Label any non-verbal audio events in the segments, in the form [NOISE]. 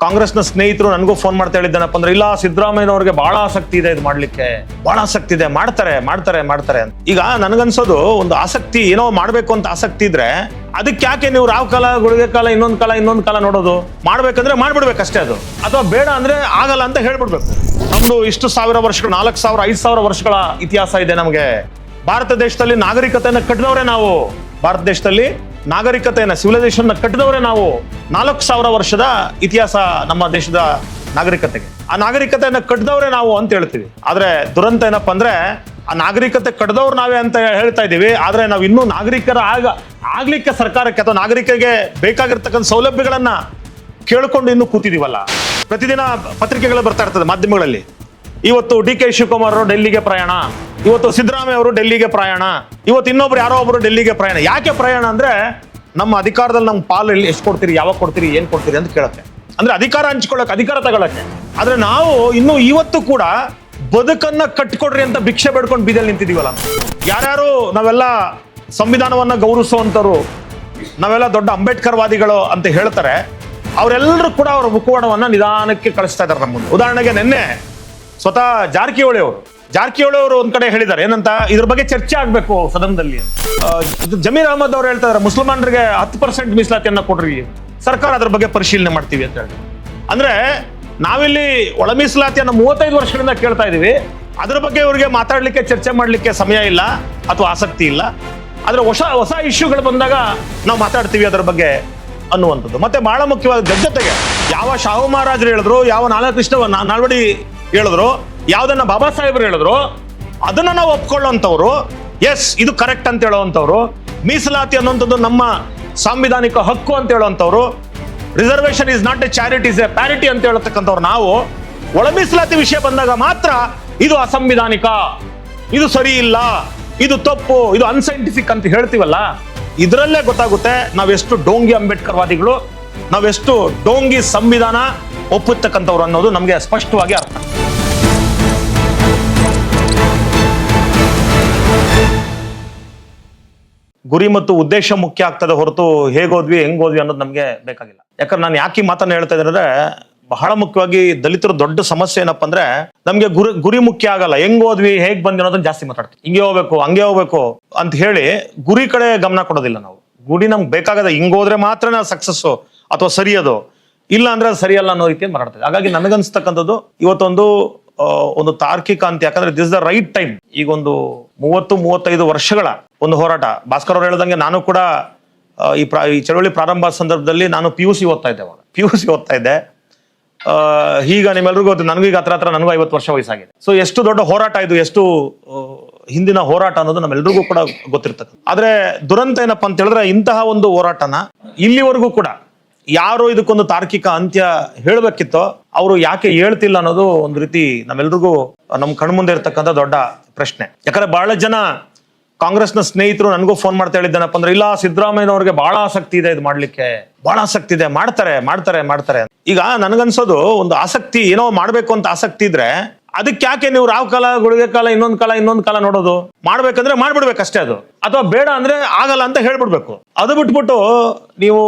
ಕಾಂಗ್ರೆಸ್ನ ಸ್ನೇಹಿತರು ನನಗೂ ಫೋನ್ ಮಾಡ್ತಾ ಹೇಳಿದ್ದೇನಪ್ಪ ಅಂದ್ರೆ, ಇಲ್ಲ, ಸಿದ್ದರಾಮಯ್ಯನವ್ರಿಗೆ ಬಹಳ ಆಸಕ್ತಿ ಇದೆ ಇದು ಮಾಡ್ಲಿಕ್ಕೆ. ಬಹಳ ಆಸಕ್ತಿ ಇದೆ. ಮಾಡ್ತಾರೆ ಮಾಡ್ತಾರೆ ಮಾಡ್ತಾರೆ ಅಂತ. ಈಗ ನನಗನ್ಸೋದು, ಒಂದು ಆಸಕ್ತಿ, ಏನೋ ಮಾಡ್ಬೇಕು ಅಂತ ಆಸಕ್ತಿ ಇದ್ರೆ, ಅದಕ್ಕೆ ಯಾಕೆ ನೀವು ರಾವ್ ಕಾಲ, ಗುಳಿಗೆ ಕಾಲ, ಇನ್ನೊಂದು ಕಾಲ ಇನ್ನೊಂದು ಕಾಲ ನೋಡೋದು? ಮಾಡ್ಬೇಕಂದ್ರೆ ಮಾಡ್ಬಿಡ್ಬೇಕಷ್ಟೇ ಅದು. ಅಥವಾ ಬೇಡ ಅಂದ್ರೆ ಆಗಲ್ಲ ಅಂತ ಹೇಳ್ಬಿಡ್ಬೇಕು. ನಮ್ದು ಇಷ್ಟು ಸಾವಿರ ವರ್ಷಗಳು, ನಾಲ್ಕು ಸಾವಿರ, ಐದು ಸಾವಿರ ವರ್ಷಗಳ ಇತಿಹಾಸ ಇದೆ ನಮಗೆ. ಭಾರತ ದೇಶದಲ್ಲಿ ನಾಗರಿಕತೆಯನ್ನು ಕಟ್ಟಿದವರೇ ನಾವು. ಭಾರತ ದೇಶದಲ್ಲಿ ನಾಗರಿಕತೆಯನ್ನ ಸಿವಿಲೈಸೇಷನ್ ಕಟ್ಟಿದವರೇ ನಾವು ನಾಲ್ಕು ಸಾವಿರ ವರ್ಷದ ಇತಿಹಾಸ ನಮ್ಮ ದೇಶದ ನಾಗರಿಕತೆಗೆ. ಆ ನಾಗರಿಕತೆಯನ್ನ ಕಟ್ಟಿದವರೇ ನಾವು ಅಂತ ಹೇಳ್ತೀವಿ. ಆದರೆ ದುರಂತ ಏನಪ್ಪ ಅಂದರೆ, ಆ ನಾಗರಿಕತೆ ಕಟ್ಟಿದವ್ರು ನಾವೇ ಅಂತ ಹೇಳ್ತಾ ಇದ್ದೀವಿ. ಆದರೆ ನಾವು ಇನ್ನೂ ನಾಗರಿಕರ ಆಗ, ಆಗ್ಲಿಕ್ಕೆ ಸರ್ಕಾರಕ್ಕೆ ಅಥವಾ ನಾಗರಿಕರಿಗೆ ಬೇಕಾಗಿರ್ತಕ್ಕಂಥ ಸೌಲಭ್ಯಗಳನ್ನು ಕೇಳಿಕೊಂಡು ಇನ್ನೂ ಕೂತಿದ್ದೀವಲ್ಲ ಪ್ರತಿದಿನ ಪತ್ರಿಕೆಗಳು ಬರ್ತಾ ಇರ್ತದೆ ಮಾಧ್ಯಮಗಳಲ್ಲಿ. ಇವತ್ತು ಡಿ ಕೆ ಶಿವಕುಮಾರ್ ಅವರು ಡೆಲ್ಲಿಗೆ ಪ್ರಯಾಣ. ಇವತ್ತು ಸಿದ್ದರಾಮಯ್ಯ ಅವರು ಡೆಲ್ಲಿಗೆ ಪ್ರಯಾಣ. ಇವತ್ತು ಇನ್ನೊಬ್ರು ಯಾರೋ ಒಬ್ರು ಡೆಲ್ಲಿಗೆ ಪ್ರಯಾಣ. ಯಾಕೆ ಪ್ರಯಾಣ ಅಂದ್ರೆ ನಮ್ಮ ಅಧಿಕಾರದಲ್ಲಿ ನಮ್ಮ ಪಾಲು ಎಷ್ಟು ಕೊಡ್ತೀರಿ, ಯಾವಾಗ ಕೊಡ್ತೀರಿ, ಏನ್ ಕೊಡ್ತೀರಿ ಅಂತ ಕೇಳುತ್ತೆ. ಅಂದ್ರೆ ಅಧಿಕಾರ ಹಂಚ್ಕೊಳ್ಳಕ್ಕೆ ಅಧಿಕಾರ ತಗೊಳಕ್ಕೆ. ಆದ್ರೆ ನಾವು ಇನ್ನು ಇವತ್ತು ಕೂಡ ಬದುಕನ್ನ ಕಟ್ಕೊಡ್ರಿ ಅಂತ ಭಿಕ್ಷೆ ಬೇಡ್ಕೊಂಡು ಬೀದಲ್ಲಿ ನಿಂತಿದೀವಲ್ಲ. ಯಾರ್ಯಾರು ನಾವೆಲ್ಲ ಸಂವಿಧಾನವನ್ನ ಗೌರವಿಸುವಂತವ್ರು, ನಾವೆಲ್ಲ ದೊಡ್ಡ ಅಂಬೇಡ್ಕರ್ವಾದಿಗಳು ಅಂತ ಹೇಳ್ತಾರೆ ಅವರೆಲ್ಲರೂ ಕೂಡ ಅವರ ಮುಖವಾಡವನ್ನ ನಿಧಾನಕ್ಕೆ ಕಳಿಸ್ತಾ ಇದ್ದಾರೆ ನಮ್ಮ ಉದಾಹರಣೆಗೆ ನಿನ್ನೆ ಸ್ವತಃ ಜಾರಕಿಹೊಳಿ ಅವರು ಜಾರಕಿಹೊಳಿ ಅವರು ಒಂದ್ ಕಡೆ ಹೇಳಿದ್ದಾರೆ. ಏನಂತ? ಇದ್ರ ಬಗ್ಗೆ ಚರ್ಚೆ ಆಗ್ಬೇಕು ಸದನದಲ್ಲಿ ಅಂತ. ಜಮೀರ್ ಅಹಮದ್ ಅವ್ರು ಹೇಳ್ತಾ ಇದಾರೆ, ಮುಸಲ್ಮಾನರಿಗೆ ಹತ್ತು ಪರ್ಸೆಂಟ್ ಮೀಸಲಾತಿಯನ್ನ ಕೊಡ್ರಿ. ಸರ್ಕಾರ ಅದ್ರ ಬಗ್ಗೆ ಪರಿಶೀಲನೆ ಮಾಡ್ತೀವಿ ಅಂತ ಹೇಳಿ. ಅಂದ್ರೆ, ನಾವಿಲ್ಲಿ ಒಳ ಮೀಸಲಾತಿಯನ್ನ ಮೂವತ್ತೈದು ವರ್ಷಗಳಿಂದ ಕೇಳ್ತಾ ಇದೀವಿ. ಅದ್ರ ಬಗ್ಗೆ ಇವರಿಗೆ ಮಾತಾಡ್ಲಿಕ್ಕೆ, ಚರ್ಚೆ ಮಾಡ್ಲಿಕ್ಕೆ ಸಮಯ ಇಲ್ಲ, ಅಥವಾ ಆಸಕ್ತಿ ಇಲ್ಲ. ಆದ್ರೆ ಹೊಸ ಹೊಸ ಇಶ್ಯೂಗಳು ಬಂದಾಗ ನಾವು ಮಾತಾಡ್ತೀವಿ ಅದರ ಬಗ್ಗೆ ಅನ್ನುವಂಥದ್ದು. ಮತ್ತೆ ಬಹಳ ಮುಖ್ಯವಾದ ಜೊತೆಗೆ ಯಾವ ಶಾಹು ಮಹಾರಾಜರು ಹೇಳಿದ್ರು, ಯಾವ ನಾಲಕೃಷ್ಣ ನಾಲ್ವಡಿ ಹೇಳಿದ್ರು, ಯಾವ್ದನ್ನ ಬಾಬಾ ಸಾಹೇಬ್ರು ಹೇಳಿದ್ರು, ಅದನ್ನ ನಾವು ಒಪ್ಕೊಳ್ಳೋಂಥವ್ರು ಎಸ್ ಇದು ಕರೆಕ್ಟ್ ಅಂತ ಹೇಳುವಂಥವ್ರು, ಮೀಸಲಾತಿ ಅನ್ನೋಂಥದ್ದು ನಮ್ಮ ಸಾಂವಿಧಾನಿಕ ಹಕ್ಕು ಅಂತ ಹೇಳುವಂಥವ್ರು reservation is not a charity is a parity ಅಂತ ಹೇಳತಕ್ಕಂಥವ್ರು ನಾವು, ಒಳ ಮೀಸಲಾತಿ ವಿಷಯ ಬಂದಾಗ ಮಾತ್ರ ಇದು ಅಸಂವಿಧಾನಿಕ. ಇದು ಸರಿ ಇಲ್ಲ, ಇದು ತಪ್ಪು, ಇದು ಅನ್ಸೈಂಟಿಫಿಕ್ ಅಂತ ಹೇಳ್ತೀವಲ್ಲ, ಇದರಲ್ಲೇ ಗೊತ್ತಾಗುತ್ತೆ ನಾವೆಷ್ಟು ಡೋಂಗಿ ಅಂಬೇಡ್ಕರ್ವಾದಿಗಳು ನಾವೆಷ್ಟು ಡೋಂಗಿ ಸಂವಿಧಾನ ಒಪ್ಪುತ್ತಕ್ಕಂಥವ್ರು ಅನ್ನೋದು ನಮಗೆ ಸ್ಪಷ್ಟವಾಗಿ ಅರ್ಥ. ಗುರಿ ಮತ್ತು ಉದ್ದೇಶ ಮುಖ್ಯ ಆಗ್ತದೆ ಹೊರತು ಹೇಗೋದ್ವಿ ಹೆಂಗ್ ಹೋದ್ವಿ ಅನ್ನೋದು ನಮಗೆ ಬೇಕಾಗಿಲ್ಲ. ಯಾಕಂದ್ರೆ ನಾನು ಯಾಕೆ ಮಾತನ್ನ ಹೇಳ್ತಾ ಇದ್ರೆ ಬಹಳ ಮುಖ್ಯವಾಗಿ ದಲಿತರ ದೊಡ್ಡ ಸಮಸ್ಯೆ ಏನಪ್ಪ ಅಂದ್ರೆ, ನಮ್ಗೆ ಗುರಿ ಗುರಿ ಮುಖ್ಯ ಆಗಲ್ಲ. ಹೆಂಗ್ ಹೋದ್ವಿ, ಹೇಗ್ ಬಂದ್ವಿ ಅನ್ನೋದನ್ನ ಜಾಸ್ತಿ ಮಾತಾಡ್ತೀವಿ. ಹಿಂಗೆ ಹೋಗ್ಬೇಕು, ಹಂಗೆ ಹೋಗ್ಬೇಕು ಅಂತ ಹೇಳಿ ಗುರಿ ಕಡೆ ಗಮನ ಕೊಡೋದಿಲ್ಲ ನಾವು. ಗುರಿ ನಮ್ಗೆ ಬೇಕಾಗದ ಹಿಂಗ್ ಹೋದ್ರೆ ಮಾತ್ರ ನಾವು ಸಕ್ಸಸ್ ಅಥವಾ ಸರಿಯೋದು. ಇಲ್ಲ ಅಂದ್ರೆ ಅದು ಸರಿಯಲ್ಲ ಅನ್ನೋ ರೀತಿ ಮಾತಾಡ್ತೀವಿ ಹಾಗಾಗಿ ನನಗನ್ಸ್ತಕ್ಕಂಥದ್ದು ಇವತ್ತೊಂದು ಒಂದು ತಾರ್ಕಿಕ ಅಂತ, ಯಾಕಂದ್ರೆ ದಿಸ್ ದ ರೈಟ್ ಟೈಮ್ ಈಗ ಒಂದು ಮೂವತ್ತು, ಮೂವತ್ತೈದು ವರ್ಷಗಳ ಒಂದು ಹೋರಾಟ. ಭಾಸ್ಕರ್ ಅವರು ಹೇಳ್ದಂಗೆ ನಾನು ಕೂಡ ಈ ಪ್ರಾ, ಈ ಚಳವಳಿ ಪ್ರಾರಂಭ ಸಂದರ್ಭದಲ್ಲಿ ನಾನು ಪಿ ಯು ಸಿ ಓದ್ತಾ ಇದ್ದೆ ಅವಾಗ. ಪಿ ಯು ಸಿ ಓದ್ತಾ ಇದ್ದೆ. ಈಗ ನಿಮ್ಮೆಲ್ರಿಗೂ ಗೊತ್ತು, ನನಗೂ ಈಗ ಹತ್ರ ಹತ್ರ ನನಗೂ ಐವತ್ತು ವರ್ಷ ವಯಸ್ಸಾಗಿದೆ. ಸೊ ಎಷ್ಟು ದೊಡ್ಡ ಹೋರಾಟ ಇದು, ಎಷ್ಟು ಹಿಂದಿನ ಹೋರಾಟ ಅನ್ನೋದು ನಮ್ಮೆಲ್ರಿಗೂ ಕೂಡ ಗೊತ್ತಿರ್ತಕ್ಕಂಥ ಆದ್ರೆ ದುರಂತ ಏನಪ್ಪಾ ಅಂತ ಹೇಳಿದ್ರೆ ಇಂತಹ ಒಂದು ಹೋರಾಟನ ಇಲ್ಲಿವರೆಗೂ ಕೂಡ ಯಾರು ಇದಕ್ಕೊಂದು ತಾರ್ಕಿಕ ಅಂತ್ಯ ಹೇಳಬೇಕಿತ್ತೋ ಅವರು ಯಾಕೆ ಹೇಳ್ತಿಲ್ಲ ಅನ್ನೋದು ಒಂದು ರೀತಿ ನಮ್ಮೆಲ್ರಿಗೂ ನಮ್ಮ ಕಣ್ಮುಂದೆ ಇರ್ತಕ್ಕಂಥ ದೊಡ್ಡ ಪ್ರಶ್ನೆ. ಯಾಕಂದ್ರೆ ಬಹಳ ಜನ ಕಾಂಗ್ರೆಸ್ನ ಸ್ನೇಹಿತರು ನನಗೂ ಫೋನ್ ಮಾಡ್ತಾ ಹೇಳಿದ್ದೇನಪ್ಪ ಅಂದ್ರೆ, ಇಲ್ಲ, ಸಿದ್ದರಾಮಯ್ಯನವ್ರಿಗೆ ಬಹಳ ಆಸಕ್ತಿ ಇದೆ ಇದು ಮಾಡ್ಲಿಕ್ಕೆ. ಬಹಳ ಆಸಕ್ತಿ ಇದೆ, ಮಾಡ್ತಾರೆ ಮಾಡ್ತಾರೆ ಮಾಡ್ತಾರೆ. ಈಗ ನನಗನ್ಸೋದು ಒಂದು ಆಸಕ್ತಿ ಏನೋ ಮಾಡ್ಬೇಕು ಅಂತ ಆಸಕ್ತಿ ಇದ್ರೆ, ಅದಕ್ಕೆ ಯಾಕೆ ನೀವು ರಾವ್ ಕಾಲ, ಗುಳಿಗೆ ಕಾಲ, ಇನ್ನೊಂದು ಕಾಲ ಇನ್ನೊಂದು ಕಾಲ ನೋಡೋದು? ಮಾಡ್ಬೇಕಂದ್ರೆ ಮಾಡ್ಬಿಡ್ಬೇಕಷ್ಟೇ ಅದು. ಅಥವಾ ಬೇಡ ಅಂದ್ರೆ ಆಗಲ್ಲ ಅಂತ ಹೇಳ್ಬಿಡ್ಬೇಕು. ಅದು ಬಿಟ್ಬಿಟ್ಟು ನೀವು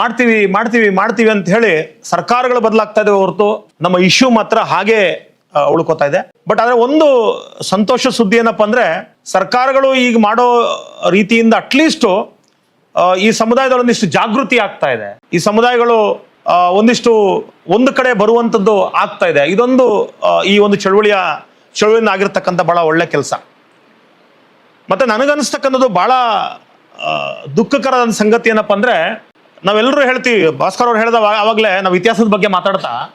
ಮಾಡ್ತೀವಿ ಮಾಡ್ತೀವಿ ಮಾಡ್ತೀವಿ ಅಂತ ಹೇಳಿ ಸರ್ಕಾರಗಳು ಬದಲಾಗ್ತಾ ಇದೆ ಹೊರತು ನಮ್ಮ ಇಶ್ಯೂ ಮಾತ್ರ ಹಾಗೆ ಉಳ್ಕೋತಾ ಇದೆ. ಬಟ್ ಆದ್ರೆ ಒಂದು ಸಂತೋಷ ಸುದ್ದಿ ಏನಪ್ಪ ಅಂದ್ರೆ ಸರ್ಕಾರಗಳು ಈಗ ಮಾಡೋ ರೀತಿಯಿಂದ ಅಟ್ಲೀಸ್ಟ್ ಈ ಸಮುದಾಯದಲ್ಲಿ ಒಂದಿಷ್ಟು ಜಾಗೃತಿ ಆಗ್ತಾ ಇದೆ. ಈ ಸಮುದಾಯಗಳು ಒಂದಿಷ್ಟು ಒಂದು ಕಡೆ ಬರುವಂತದ್ದು ಆಗ್ತಾ ಇದೆ. ಇದೊಂದು ಈ ಒಂದು ಚಳುವಳಿಯ ಚಳುವಳಿಯಿಂದ ಆಗಿರ್ತಕ್ಕಂಥ ಬಹಳ ಒಳ್ಳೆ ಕೆಲಸ. ಮತ್ತೆ ನನಗನ್ಸ್ತಕ್ಕಂಥದ್ದು ಬಹಳ ದುಃಖಕರ ಸಂಗತಿ ಏನಪ್ಪ ಅಂದ್ರೆ ನಾವೆಲ್ಲರೂ ಹೇಳ್ತೀವಿ, ಭಾಸ್ಕರ್ ಅವ್ರು ಹೇಳ್ದ ಅವಾಗಲೇ ನಾವು ಇತಿಹಾಸದ ಬಗ್ಗೆ ಮಾತಾಡ್ತಾ.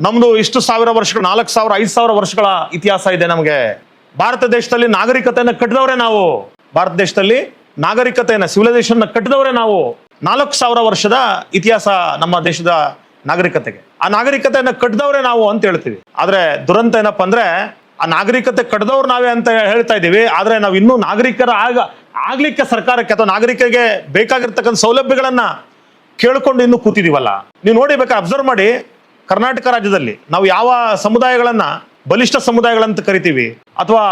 ನಮ್ದು ಇಷ್ಟು ಸಾವಿರ ವರ್ಷಗಳ, ನಾಲ್ಕು ಸಾವಿರ, ಐದು ಸಾವಿರ ವರ್ಷಗಳ ಇತಿಹಾಸ ಇದೆ ನಮಗೆ. ಭಾರತ ದೇಶದಲ್ಲಿ ನಾಗರಿಕತೆಯನ್ನು ಕಟ್ಟಿದವರೇ ನಾವು. ಭಾರತ ದೇಶದಲ್ಲಿ ನಾಗರಿಕತೆಯನ್ನು ಸಿವಿಲೈಸೇಷನ್ ಕಟ್ಟಿದವರೇ ನಾವು. ನಾಲ್ಕು ಸಾವಿರ ವರ್ಷದ ಇತಿಹಾಸ ನಮ್ಮ ದೇಶದ ನಾಗರಿಕತೆಗೆ. ಆ ನಾಗರಿಕತೆಯನ್ನು ಕಟ್ಟಿದವರೇ ನಾವು ಅಂತ ಹೇಳ್ತೀವಿ. ಆದರೆ ದುರಂತ ಏನಪ್ಪ ಅಂದ್ರೆ, ಆ ನಾಗರಿಕತೆ ಕಟ್ಟಿದವ್ರು ನಾವೇ ಅಂತ ಹೇಳ್ತಾ ಇದ್ದೀವಿ. ಆದರೆ ನಾವು ಇನ್ನೂ ನಾಗರಿಕರ ಆಗ ಆಗ್ಲಿಕ್ಕೆ ಸರ್ಕಾರಕ್ಕೆ ಅಥವಾ ನಾಗರಿಕರಿಗೆ ಬೇಕಾಗಿರ್ತಕ್ಕಂಥ ಸೌಲಭ್ಯಗಳನ್ನ ಕೇಳ್ಕೊಂಡು ಇನ್ನು ಕೂತಿದೀವಲ್ಲ? ನೀವು ನೋಡಿ ಬೇಕಾದ್ರೆ ಅಬ್ಸರ್ವ್ ಮಾಡಿ ಕರ್ನಾಟಕ ರಾಜ್ಯದಲ್ಲಿ ನಾವು ಯಾವ ಸಮುದಾಯಗಳನ್ನ ಬಲಿಷ್ಠ ಸಮುದಾಯಗಳಂತ ಕರಿತೀವಿ ಅಥವಾ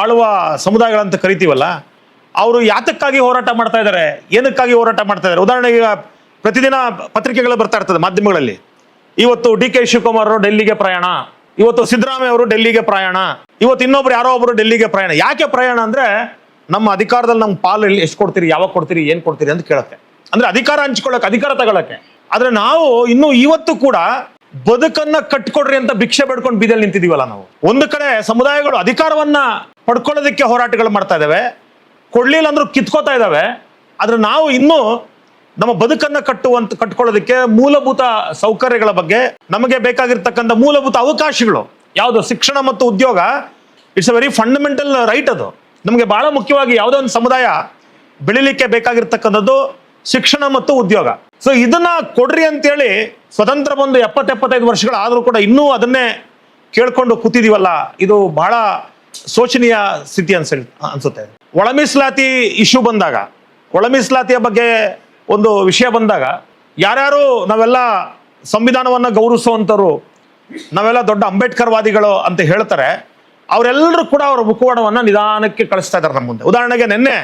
ಆಳುವ ಸಮುದಾಯಗಳಂತ ಕರಿತೀವಲ್ಲ, ಅವರು ಯಾತಕ್ಕಾಗಿ ಹೋರಾಟ ಮಾಡ್ತಾ ಇದ್ದಾರೆ ಏನಕ್ಕಾಗಿ ಹೋರಾಟ ಮಾಡ್ತಾ ಇದ್ದಾರೆ ಉದಾಹರಣೆಗೆ ಪ್ರತಿದಿನ ಪತ್ರಿಕೆಗಳು ಬರ್ತಾ ಇರ್ತದೆ ಮಾಧ್ಯಮಗಳಲ್ಲಿ. ಇವತ್ತು ಡಿ ಕೆ ಶಿವಕುಮಾರ್ ಅವರು ಡೆಲ್ಲಿಗೆ ಪ್ರಯಾಣ, ಇವತ್ತು ಸಿದ್ದರಾಮಯ್ಯ ಅವರು ಡೆಲ್ಲಿಗೆ ಪ್ರಯಾಣ, ಇವತ್ತು ಇನ್ನೊಬ್ರು ಯಾರೋ ಒಬ್ರು ಡೆಲ್ಲಿಗೆ ಪ್ರಯಾಣ. ಯಾಕೆ ಪ್ರಯಾಣ ಅಂದ್ರೆ ನಮ್ಮ ಅಧಿಕಾರದಲ್ಲಿ ನಮ್ಮ ಪಾಲು ಎಷ್ಟು ಕೊಡ್ತೀರಿ? ಯಾವಾಗ ಕೊಡ್ತೀರಿ? ಏನ್ ಕೊಡ್ತೀರಿ ಅಂತ ಕೇಳುತ್ತೆ. ಅಂದ್ರೆ ಅಧಿಕಾರ ಹಂಚ್ಕೊಳ್ಳೋಕೆ, ಅಧಿಕಾರ ತಗೊಳಕ್ಕೆ. ಆದ್ರೆ ನಾವು ಇನ್ನು ಇವತ್ತು ಕೂಡ ಬದುಕನ್ನ ಕಟ್ಕೊಡ್ರಿ ಅಂತ ಭಿಕ್ಷೆ ಬೇಡ್ಕೊಂಡು ಬೀದಲ್ಲಿ ನಿಂತಿದೀವಲ್ಲ ನಾವು. ಒಂದು ಕಡೆ ಸಮುದಾಯಗಳು ಅಧಿಕಾರವನ್ನ ಪಡ್ಕೊಳ್ಳೋದಕ್ಕೆ ಹೋರಾಟಗಳು ಮಾಡ್ತಾ ಇದಾವೆ. ಕೊಡ್ಲಿಲ್ಲ ಅಂದ್ರೂ ಕಿತ್ಕೋತಾ ಇದಾವೆ. ಆದ್ರೆ ನಾವು ಇನ್ನೂ ನಮ್ಮ ಬದುಕನ್ನ ಕಟ್ಟುವಂತ, ಕಟ್ಕೊಳ್ಳೋದಕ್ಕೆ ಮೂಲಭೂತ ಸೌಕರ್ಯಗಳ ಬಗ್ಗೆ ನಮಗೆ ಬೇಕಾಗಿರ್ತಕ್ಕಂಥ ಮೂಲಭೂತ ಅವಕಾಶಗಳು. ಯಾವುದು? ಶಿಕ್ಷಣ ಮತ್ತು ಉದ್ಯೋಗ. It's a very fundamental right ಅದು. ನಮಗೆ ಬಹಳ ಮುಖ್ಯವಾಗಿ ಯಾವುದೋ ಒಂದು ಸಮುದಾಯ ಬೆಳಿಲಿಕ್ಕೆ ಬೇಕಾಗಿರ್ತಕ್ಕಂಥದ್ದು ಶಿಕ್ಷಣ ಮತ್ತು ಉದ್ಯೋಗ. ಸೊ ಇದನ್ನ ಕೊಡ್ರಿ ಅಂತೇಳಿ ಸ್ವತಂತ್ರ ಬಂದು ಎಪ್ಪತ್ತೆಪ್ಪತ್ತೈದು ವರ್ಷಗಳಾದರೂ ಕೂಡ ಇನ್ನೂ ಅದನ್ನೇ ಕೇಳ್ಕೊಂಡು ಕೂತಿದೀವಲ್ಲ, ಇದು ಬಹಳ ಶೋಚನೀಯ ಸ್ಥಿತಿ ಅನ್ಸ ಅನ್ಸುತ್ತೆ. ಒಳ ಮೀಸಲಾತಿ ಇಶ್ಯೂ ಬಂದಾಗ ಒಳ ಮೀಸಲಾತಿಯ ಬಗ್ಗೆ ಒಂದು ವಿಷಯ ಬಂದಾಗ, ಯಾರ್ಯಾರು ನಾವೆಲ್ಲ ಸಂವಿಧಾನವನ್ನ ಗೌರವಿಸುವಂಥವ್ರು ನಾವೆಲ್ಲ ದೊಡ್ಡ ಅಂಬೇಡ್ಕರ್ ವಾದಿಗಳು ಅಂತ ಹೇಳ್ತಾರೆ ಅವರೆಲ್ಲರೂ ಕೂಡ ಅವರ ಮುಖವಾಡವನ್ನ ನಿಧಾನಕ್ಕೆ ಕಳಿಸ್ತಾ ಇದ್ದಾರೆ ನಮ್ಮ ಮುಂದೆ. ಉದಾಹರಣೆಗೆ ನಿನ್ನೆ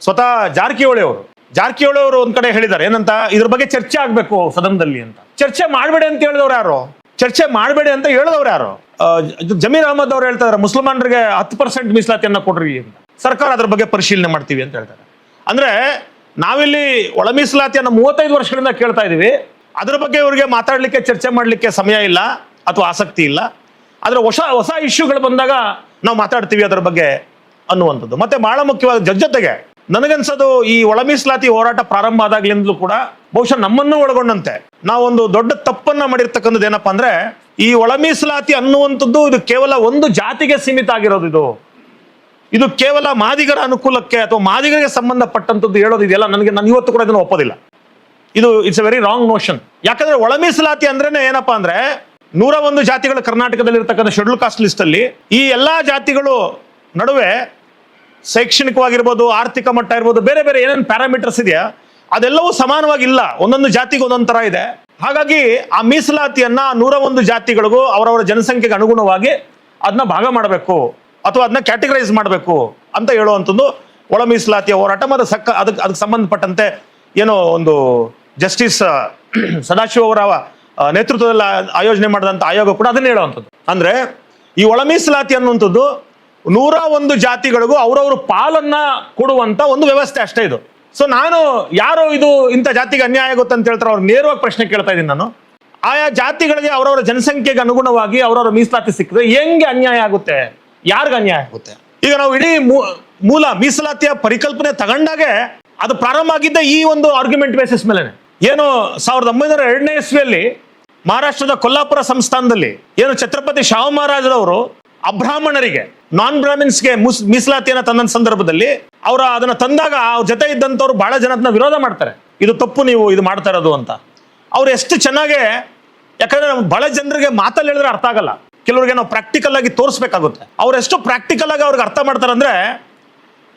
ಸ್ವತಃ ಜಾರಕಿಹೊಳಿ ಅವರು ಜಾರಕಿಹೊಳಿ ಅವರು ಒಂದ್ ಕಡೆ ಹೇಳಿದ್ದಾರೆ, ಏನಂತ? ಇದ್ರ ಬಗ್ಗೆ ಚರ್ಚೆ ಆಗ್ಬೇಕು ಸದನದಲ್ಲಿ ಅಂತ. ಚರ್ಚೆ ಮಾಡಬೇಡಿ ಅಂತ ಹೇಳಿದವ್ರು ಯಾರು? ಚರ್ಚೆ ಮಾಡಬೇಡಿ ಅಂತ ಹೇಳಿದವ್ರು ಯಾರು? ಜಮೀರ್ ಅಹಮದ್ ಅವ್ರು ಹೇಳ್ತಾರೆ ಮುಸಲ್ಮಾನರಿಗೆ ಹತ್ತು ಪರ್ಸೆಂಟ್ ಮೀಸಲಾತಿಯನ್ನ ಕೊಡ್ರಿ ಅಂತ. ಸರ್ಕಾರ ಅದ್ರ ಬಗ್ಗೆ ಪರಿಶೀಲನೆ ಮಾಡ್ತೀವಿ ಅಂತ ಹೇಳ್ತಾರೆ. ಅಂದ್ರೆ ನಾವಿಲ್ಲಿ ಒಳ ಮೀಸಲಾತಿಯನ್ನ ಮೂವತ್ತೈದು ವರ್ಷಗಳಿಂದ ಕೇಳ್ತಾ ಇದೀವಿ. ಅದ್ರ ಬಗ್ಗೆ ಇವರಿಗೆ ಮಾತಾಡ್ಲಿಕ್ಕೆ, ಚರ್ಚೆ ಮಾಡ್ಲಿಕ್ಕೆ ಸಮಯ ಇಲ್ಲ ಅಥವಾ ಆಸಕ್ತಿ ಇಲ್ಲ. ಆದ್ರೆ ಹೊಸ ಹೊಸ ಇಶ್ಯೂಗಳು ಬಂದಾಗ ನಾವು ಮಾತಾಡ್ತೀವಿ ಅದರ ಬಗ್ಗೆ ಅನ್ನುವಂಥದ್ದು. ಮತ್ತೆ ಬಹಳ ಮುಖ್ಯವಾದ ಜೊತೆ ಜೊತೆಗೆ ನನಗನ್ಸೋದು ಈ ಒಳಮೀಸಲಾತಿ ಹೋರಾಟ ಪ್ರಾರಂಭ ಆದಾಗ್ಲಿಂದಲೂ ಕೂಡ ಬಹುಶಃ ನಮ್ಮನ್ನು ಒಳಗೊಂಡಂತೆ. ನಾವೊಂದು ದೊಡ್ಡ ತಪ್ಪನ್ನ ಮಾಡಿರ್ತಕ್ಕಂಥದ್ದು ಏನಪ್ಪಾ ಅಂದ್ರೆ, ಈ ಒಳಮೀಸಲಾತಿ ಅನ್ನುವಂಥದ್ದು ಇದು ಕೇವಲ ಒಂದು ಜಾತಿಗೆ ಸೀಮಿತ ಆಗಿರೋದು ಇದು. ಇದು ಕೇವಲ ಮಾದಿಗರ ಅನುಕೂಲಕ್ಕೆ ಅಥವಾ ಮಾದಿಗರಿಗೆ ಸಂಬಂಧಪಟ್ಟಂಥದ್ದು ಹೇಳೋದು ಇದೆಯಲ್ಲ, ನನಗೆ ನಾನು ಇವತ್ತು ಕೂಡ ಇದನ್ನು ಒಪ್ಪೋದಿಲ್ಲ. ಇದು it's a very wrong notion ಯಾಕಂದ್ರೆ ಒಳಮೀಸಲಾತಿ ಅಂದ್ರೇನೆ ಏನಪ್ಪಾ ಅಂದ್ರೆ, ನೂರ ಒಂದು ಜಾತಿಗಳು ಕರ್ನಾಟಕದಲ್ಲಿ ಇರ್ತಕ್ಕಂಥ ಶೆಡ್ಯೂಲ್ ಕಾಸ್ಟ್ ಲಿಸ್ಟ್ ಅಲ್ಲಿ ಈ ಎಲ್ಲಾ ಜಾತಿಗಳು ನಡುವೆ ಶೈಕ್ಷಣಿಕವಾಗಿರ್ಬೋದು, ಆರ್ಥಿಕ ಮಟ್ಟ ಇರ್ಬೋದು, ಬೇರೆ ಬೇರೆ ಏನೇನು ಪ್ಯಾರಾಮೀಟರ್ಸ್ ಇದೆಯಾ, ಅದೆಲ್ಲವೂ ಸಮಾನವಾಗಿ ಇಲ್ಲ ಒಂದೊಂದು ಜಾತಿಗೆ ಒಂದೊಂದು ತರ ಇದೆ. ಹಾಗಾಗಿ ಆ ಮೀಸಲಾತಿಯನ್ನ ನೂರ ಒಂದು ಜಾತಿಗಳಿಗೂ ಅವರವರ ಜನಸಂಖ್ಯೆಗೆ ಅನುಗುಣವಾಗಿ ಅದನ್ನ ಭಾಗ ಮಾಡಬೇಕು, ಅಥವಾ ಅದನ್ನ ಕ್ಯಾಟಗರೈಸ್ ಮಾಡಬೇಕು ಅಂತ ಹೇಳುವಂಥದ್ದು ಒಳ ಮೀಸಲಾತಿಯ ಹೋರಾಟ. ಮತ್ತು ಸಕ್ಕ ಅದಕ್ಕೆ ಅದಕ್ಕೆ ಸಂಬಂಧಪಟ್ಟಂತೆ ಏನೋ ಒಂದು ಜಸ್ಟಿಸ್ [CLEARS THROAT] ಸದಾಶಿವ ಅವರ ನೇತೃತ್ವದಲ್ಲಿ ಆಯೋಜನೆ ಮಾಡಿದಂಥ ಆಯೋಗ ಕೂಡ ಅದನ್ನ ಹೇಳುವಂಥದ್ದು. ಅಂದ್ರೆ ಈ ಒಳ ಮೀಸಲಾತಿ ಅನ್ನುವಂಥದ್ದು ನೂರ ಒಂದು ಜಾತಿಗಳಿಗೂ ಅವರವ್ರ ಪಾಲನ್ನ ಕೊಡುವಂತ ಒಂದು ವ್ಯವಸ್ಥೆ ಅಷ್ಟೇ ಇದು. ಸೊ ನಾನು ಯಾರು ಇದು ಇಂಥ ಜಾತಿಗೆ ಅನ್ಯಾಯ ಆಗುತ್ತೆ ಅಂತ ಹೇಳ್ತಾರೆ, ಅವ್ರು ನೇರವಾಗಿ ಪ್ರಶ್ನೆ ಕೇಳ್ತಾ ಇದ್ದೀನಿ ನಾನು. ಆಯಾ ಜಾತಿಗಳಿಗೆ ಅವರವರ ಜನಸಂಖ್ಯೆಗೆ ಅನುಗುಣವಾಗಿ ಅವರವರ ಮೀಸಲಾತಿ ಸಿಕ್ಕಿದ್ರೆ ಹೆಂಗೆ ಅನ್ಯಾಯ ಆಗುತ್ತೆ? ಯಾರಿಗ ಅನ್ಯಾಯ ಆಗುತ್ತೆ? ಈಗ ನಾವು ಇಡೀ ಮೂಲ ಮೀಸಲಾತಿಯ ಪರಿಕಲ್ಪನೆ ತಗೊಂಡಾಗೆ ಅದು ಪ್ರಾರಂಭ ಆಗಿದ್ದ ಈ ಒಂದು ಆರ್ಗ್ಯುಮೆಂಟ್ ಬೇಸಿಸ್ ಮೇಲೆ ಏನು ಸಾವಿರದ ಒಂಬೈನೂರ ಎರಡನೇ ಇಸ್ವಿಯಲ್ಲಿ ಮಹಾರಾಷ್ಟ್ರದ ಕೊಲ್ಲಾಪುರ ಸಂಸ್ಥಾನದಲ್ಲಿ ಏನು ಛತ್ರಪತಿ ಶಾಹು ಮಹಾರಾಜರವರು ಅಬ್ರಾಹ್ಮಣರಿಗೆ ನಾನ್ ಬ್ರಾಹ್ಮಿನ್ಸ್ಗೆ ಮುಸ್ ಮೀಸಲಾತಿಯನ್ನು ತಂದ ಸಂದರ್ಭದಲ್ಲಿ ಅವರ ಅದನ್ನ ತಂದಾಗ ಅವ್ರ ಜೊತೆ ಇದ್ದಂಥವ್ರು ಬಹಳ ಜನ ಅದನ್ನ ವಿರೋಧ ಮಾಡ್ತಾರೆ. ಇದು ತಪ್ಪು ನೀವು ಇದು ಮಾಡ್ತಾ ಇರೋದು ಅಂತ. ಅವ್ರು ಎಷ್ಟು ಚೆನ್ನಾಗೆ, ಯಾಕಂದ್ರೆ ಬಹಳ ಜನರಿಗೆ ಮಾತಲ್ಲಿ ಹೇಳಿದ್ರೆ ಅರ್ಥ ಆಗಲ್ಲ. ಕೆಲವರಿಗೆ ನಾವು ಪ್ರಾಕ್ಟಿಕಲ್ ಆಗಿ ತೋರಿಸ್ಬೇಕಾಗುತ್ತೆ. ಅವ್ರು ಎಷ್ಟು ಪ್ರಾಕ್ಟಿಕಲ್ ಆಗಿ ಅವ್ರಿಗೆ ಅರ್ಥ ಮಾಡ್ತಾರೆ ಅಂದ್ರೆ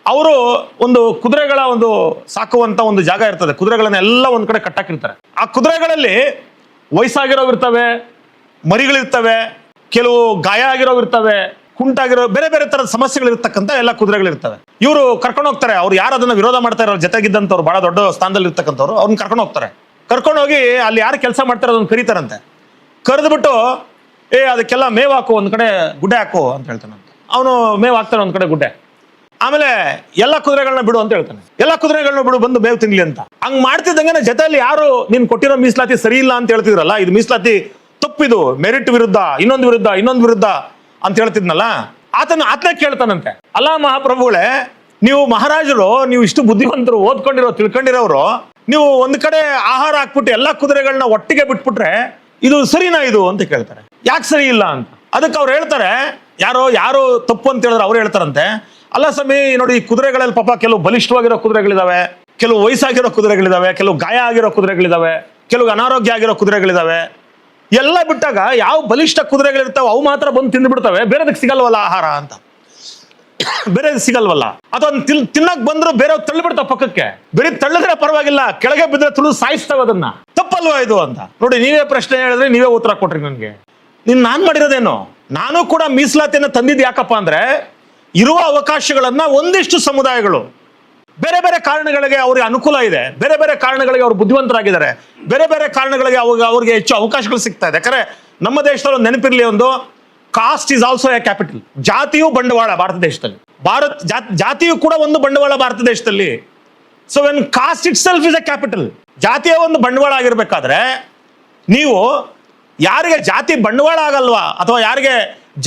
ಅವರು ಒಂದು ಕುದುರೆಗಳ ಒಂದು ಸಾಕುವಂತ ಒಂದು ಜಾಗ ಇರ್ತದೆ. ಕುದುರೆಗಳನ್ನ ಎಲ್ಲ ಒಂದ್ ಕಡೆ ಕಟ್ಟಾಕಿರ್ತಾರೆ. ಆ ಕುದುರೆಗಳಲ್ಲಿ ವಯಸ್ಸಾಗಿರೋವಿರ್ತವೆ ಮರಿಗಳಿರ್ತವೆ, ಕೆಲವು ಗಾಯ ಆಗಿರೋವು ಇರ್ತವೆ ಕುಂಟಾಗಿರೋ ಬೇರೆ ಬೇರೆ ತರದ ಸಮಸ್ಯೆಗಳಿರ್ತಕ್ಕಂಥ ಎಲ್ಲ ಕುದುರೆಗಳಿರ್ತವೆ. ಇವರು ಕರ್ಕೊಂಡು ಹೋಗ್ತಾರೆ. ಅವ್ರು ಯಾರು ಅದನ್ನ ವಿರೋಧ ಮಾಡ್ತಾರೆ ಇರೋ ಜೊತೆಗಿದ್ದಂಥವ್ರು, ಬಹಳ ದೊಡ್ಡ ಸ್ಥಾನದಲ್ಲಿ ಇರ್ತಕ್ಕಂಥವ್ರು ಅವ್ರನ್ನ ಕರ್ಕೊಂಡು ಹೋಗ್ತಾರೆ. ಕರ್ಕೊಂಡು ಹೋಗಿ ಅಲ್ಲಿ ಯಾರು ಕೆಲಸ ಮಾಡ್ತಾರೆ ಅದನ್ನ ಕರೀತಾರಂತೆ. ಕರೆದ್ಬಿಟ್ಟು, ಏ, ಅದಕ್ಕೆಲ್ಲ ಮೇವ್ ಹಾಕು, ಒಂದ್ ಕಡೆ ಗುಡ್ಡೆ ಹಾಕು, ಅಂತ ಹೇಳ್ತಾನಂತೆ ಅವನು ಮೇವ್ ಹಾಕ್ತಾನೆ, ಒಂದ್ ಕಡೆ ಗುಡ್ಡೆ. ಆಮೇಲೆ ಎಲ್ಲ ಕುದುರೆಗಳನ್ನ ಬಿಡು ಅಂತ ಹೇಳ್ತಾನೆ. ಎಲ್ಲ ಕುದುರೆಗಳನ್ನ ಬಿಡು, ಬಂದು ಮೇವು ತಿನ್ಲಿ ಅಂತ. ಹಂಗ್ ಮಾಡ್ತಿದ್ದಂಗೆ ಜೊತೆಯಲ್ಲಿ ಯಾರು ನೀನ್ ಕೊಟ್ಟಿರೋ ಮೀಸಲಾತಿ ಸರಿ ಇಲ್ಲ ಅಂತ ಹೇಳ್ತಿದ್ರಲ್ಲ, ಇದು ಮೀಸಲಾತಿ ತಪ್ಪಿದು, ಮೆರಿಟ್ ವಿರುದ್ಧ, ಇನ್ನೊಂದು ವಿರುದ್ಧ ಇನ್ನೊಂದು ವಿರುದ್ಧ ಅಂತ ಹೇಳ್ತಿದ್ನಲ್ಲ, ಆತನ ಆತನೇ ಕೇಳ್ತಾನಂತೆ. ಅಲ್ಲ ಮಹಾಪ್ರಭುಗಳೇ, ನೀವು ಮಹಾರಾಜರು, ನೀವು ಇಷ್ಟು ಬುದ್ಧಿವಂತರು ಓದ್ಕೊಂಡಿರೋ, ತಿಳ್ಕೊಂಡಿರೋರು, ನೀವು ಒಂದ್ ಕಡೆ ಆಹಾರ ಹಾಕ್ಬಿಟ್ಟು ಎಲ್ಲಾ ಕುದುರೆಗಳನ್ನ ಒಟ್ಟಿಗೆ ಬಿಟ್ಬಿಟ್ರೆ ಇದು ಸರಿನಾ ಇದು ಅಂತ ಕೇಳ್ತಾರೆ. ಯಾಕೆ ಸರಿ ಇಲ್ಲ ಅಂತ. ಅದಕ್ಕೆ ಅವ್ರು ಹೇಳ್ತಾರೆ, ಯಾರೋ, ಯಾರು ತಪ್ಪು ಅಂತ ಹೇಳಿದ್ರೆ ಅವ್ರು ಹೇಳ್ತಾರಂತೆ. ಅಲ್ಲ ಸ್ವಾಮಿ, ನೋಡಿ ಕುದುರೆಗಳಲ್ಲಿ ಪಾಪ ಕೆಲವು ಬಲಿಷ್ಠವಾಗಿರೋ ಕುದುರೆಗಳಿದಾವೆ, ಕೆಲವು ವಯಸ್ಸಾಗಿರೋ ಕುದುರೆಗಳಿದಾವೆ, ಕೆಲವು ಗಾಯ ಆಗಿರೋ ಕುದುರೆಗಳಿದಾವೆ, ಕೆಲವು ಅನಾರೋಗ್ಯ ಆಗಿರೋ ಕುದುರೆಗಳಿದಾವೆ. ಎಲ್ಲ ಬಿಟ್ಟಾಗ ಯಾವ ಬಲಿಷ್ಠ ಕುದುರೆಗಳಿರ್ತಾವೆ ಅವು ಮಾತ್ರ ಬಂದು ತಿಂದು ಬಿಡ್ತವೆ ಬೇರೆದಕ್ಕೆ ಸಿಗಲ್ವಲ್ಲ ಆಹಾರ ಅಂತ. ಬೇರೆ ಸಿಗಲ್ವಲ್ಲ. ಅದೊಂದು ತಿಲ್ ತಿನ್, ತಿನ್ನಕ್ ಬಂದ್ರು ಬೇರೆ ತಳ್ಳಿಬಿಡ್ತಾವ ಪಕ್ಕಕ್ಕೆ. ಬೇರೆ ತಳ್ಳಿದ್ರೆ ಪರವಾಗಿಲ್ಲ, ಕೆಳಗೆ ಬಿದ್ದರೆ ತುಳು ಸಾಯಿಸ್ತಾವ ಅದನ್ನ. ತಪ್ಪಲ್ವಾ ಇದು ಅಂತ. ನೋಡಿ, ನೀವೇ ಪ್ರಶ್ನೆ ಹೇಳಿದ್ರೆ ನೀವೇ ಉತ್ತರ ಕೊಟ್ರಿ ನನಗೆ. ನೀನ್ ನಾನ್ ಮಾಡಿರೋದೇನು? ನಾನು ಕೂಡ ಮೀಸಲಾತಿಯನ್ನ ತಂದಿದ್ದು ಯಾಕಪ್ಪ ಅಂದ್ರೆ, ಇರುವ ಅವಕಾಶಗಳನ್ನ ಒಂದಿಷ್ಟು ಸಮುದಾಯಗಳು ಬೇರೆ ಬೇರೆ ಕಾರಣಗಳಿಗೆ ಅವ್ರಿಗೆ ಅನುಕೂಲ ಇದೆ. ಬೇರೆ ಬೇರೆ ಕಾರಣಗಳಿಗೆ ಅವರು ಬುದ್ಧಿವಂತರಾಗಿದ್ದಾರೆ. ಬೇರೆ ಬೇರೆ ಕಾರಣಗಳಿಗೆ ಅವ್ರಿಗೆ ಅವ್ರಿಗೆ ಹೆಚ್ಚು ಅವಕಾಶಗಳು ಸಿಗ್ತಾ ಇದೆ. ಯಾಕಂದ್ರೆ ನಮ್ಮ ದೇಶದಲ್ಲಿ ಒಂದು ನೆನಪಿರ್ಲಿ ಒಂದು caste is also a capital ಜಾತಿಯು ಬಂಡವಾಳ ಭಾರತ ದೇಶದಲ್ಲಿ. ಭಾರತ್ ಜಾತಿಯು ಕೂಡ ಒಂದು ಬಂಡವಾಳ ಭಾರತ ದೇಶದಲ್ಲಿ. So when caste itself is a capital ಜಾತಿಯ ಒಂದು ಬಂಡವಾಳ ಆಗಿರ್ಬೇಕಾದ್ರೆ, ನೀವು ಯಾರಿಗೆ ಜಾತಿ ಬಂಡವಾಳ ಆಗಲ್ವಾ ಅಥವಾ ಯಾರಿಗೆ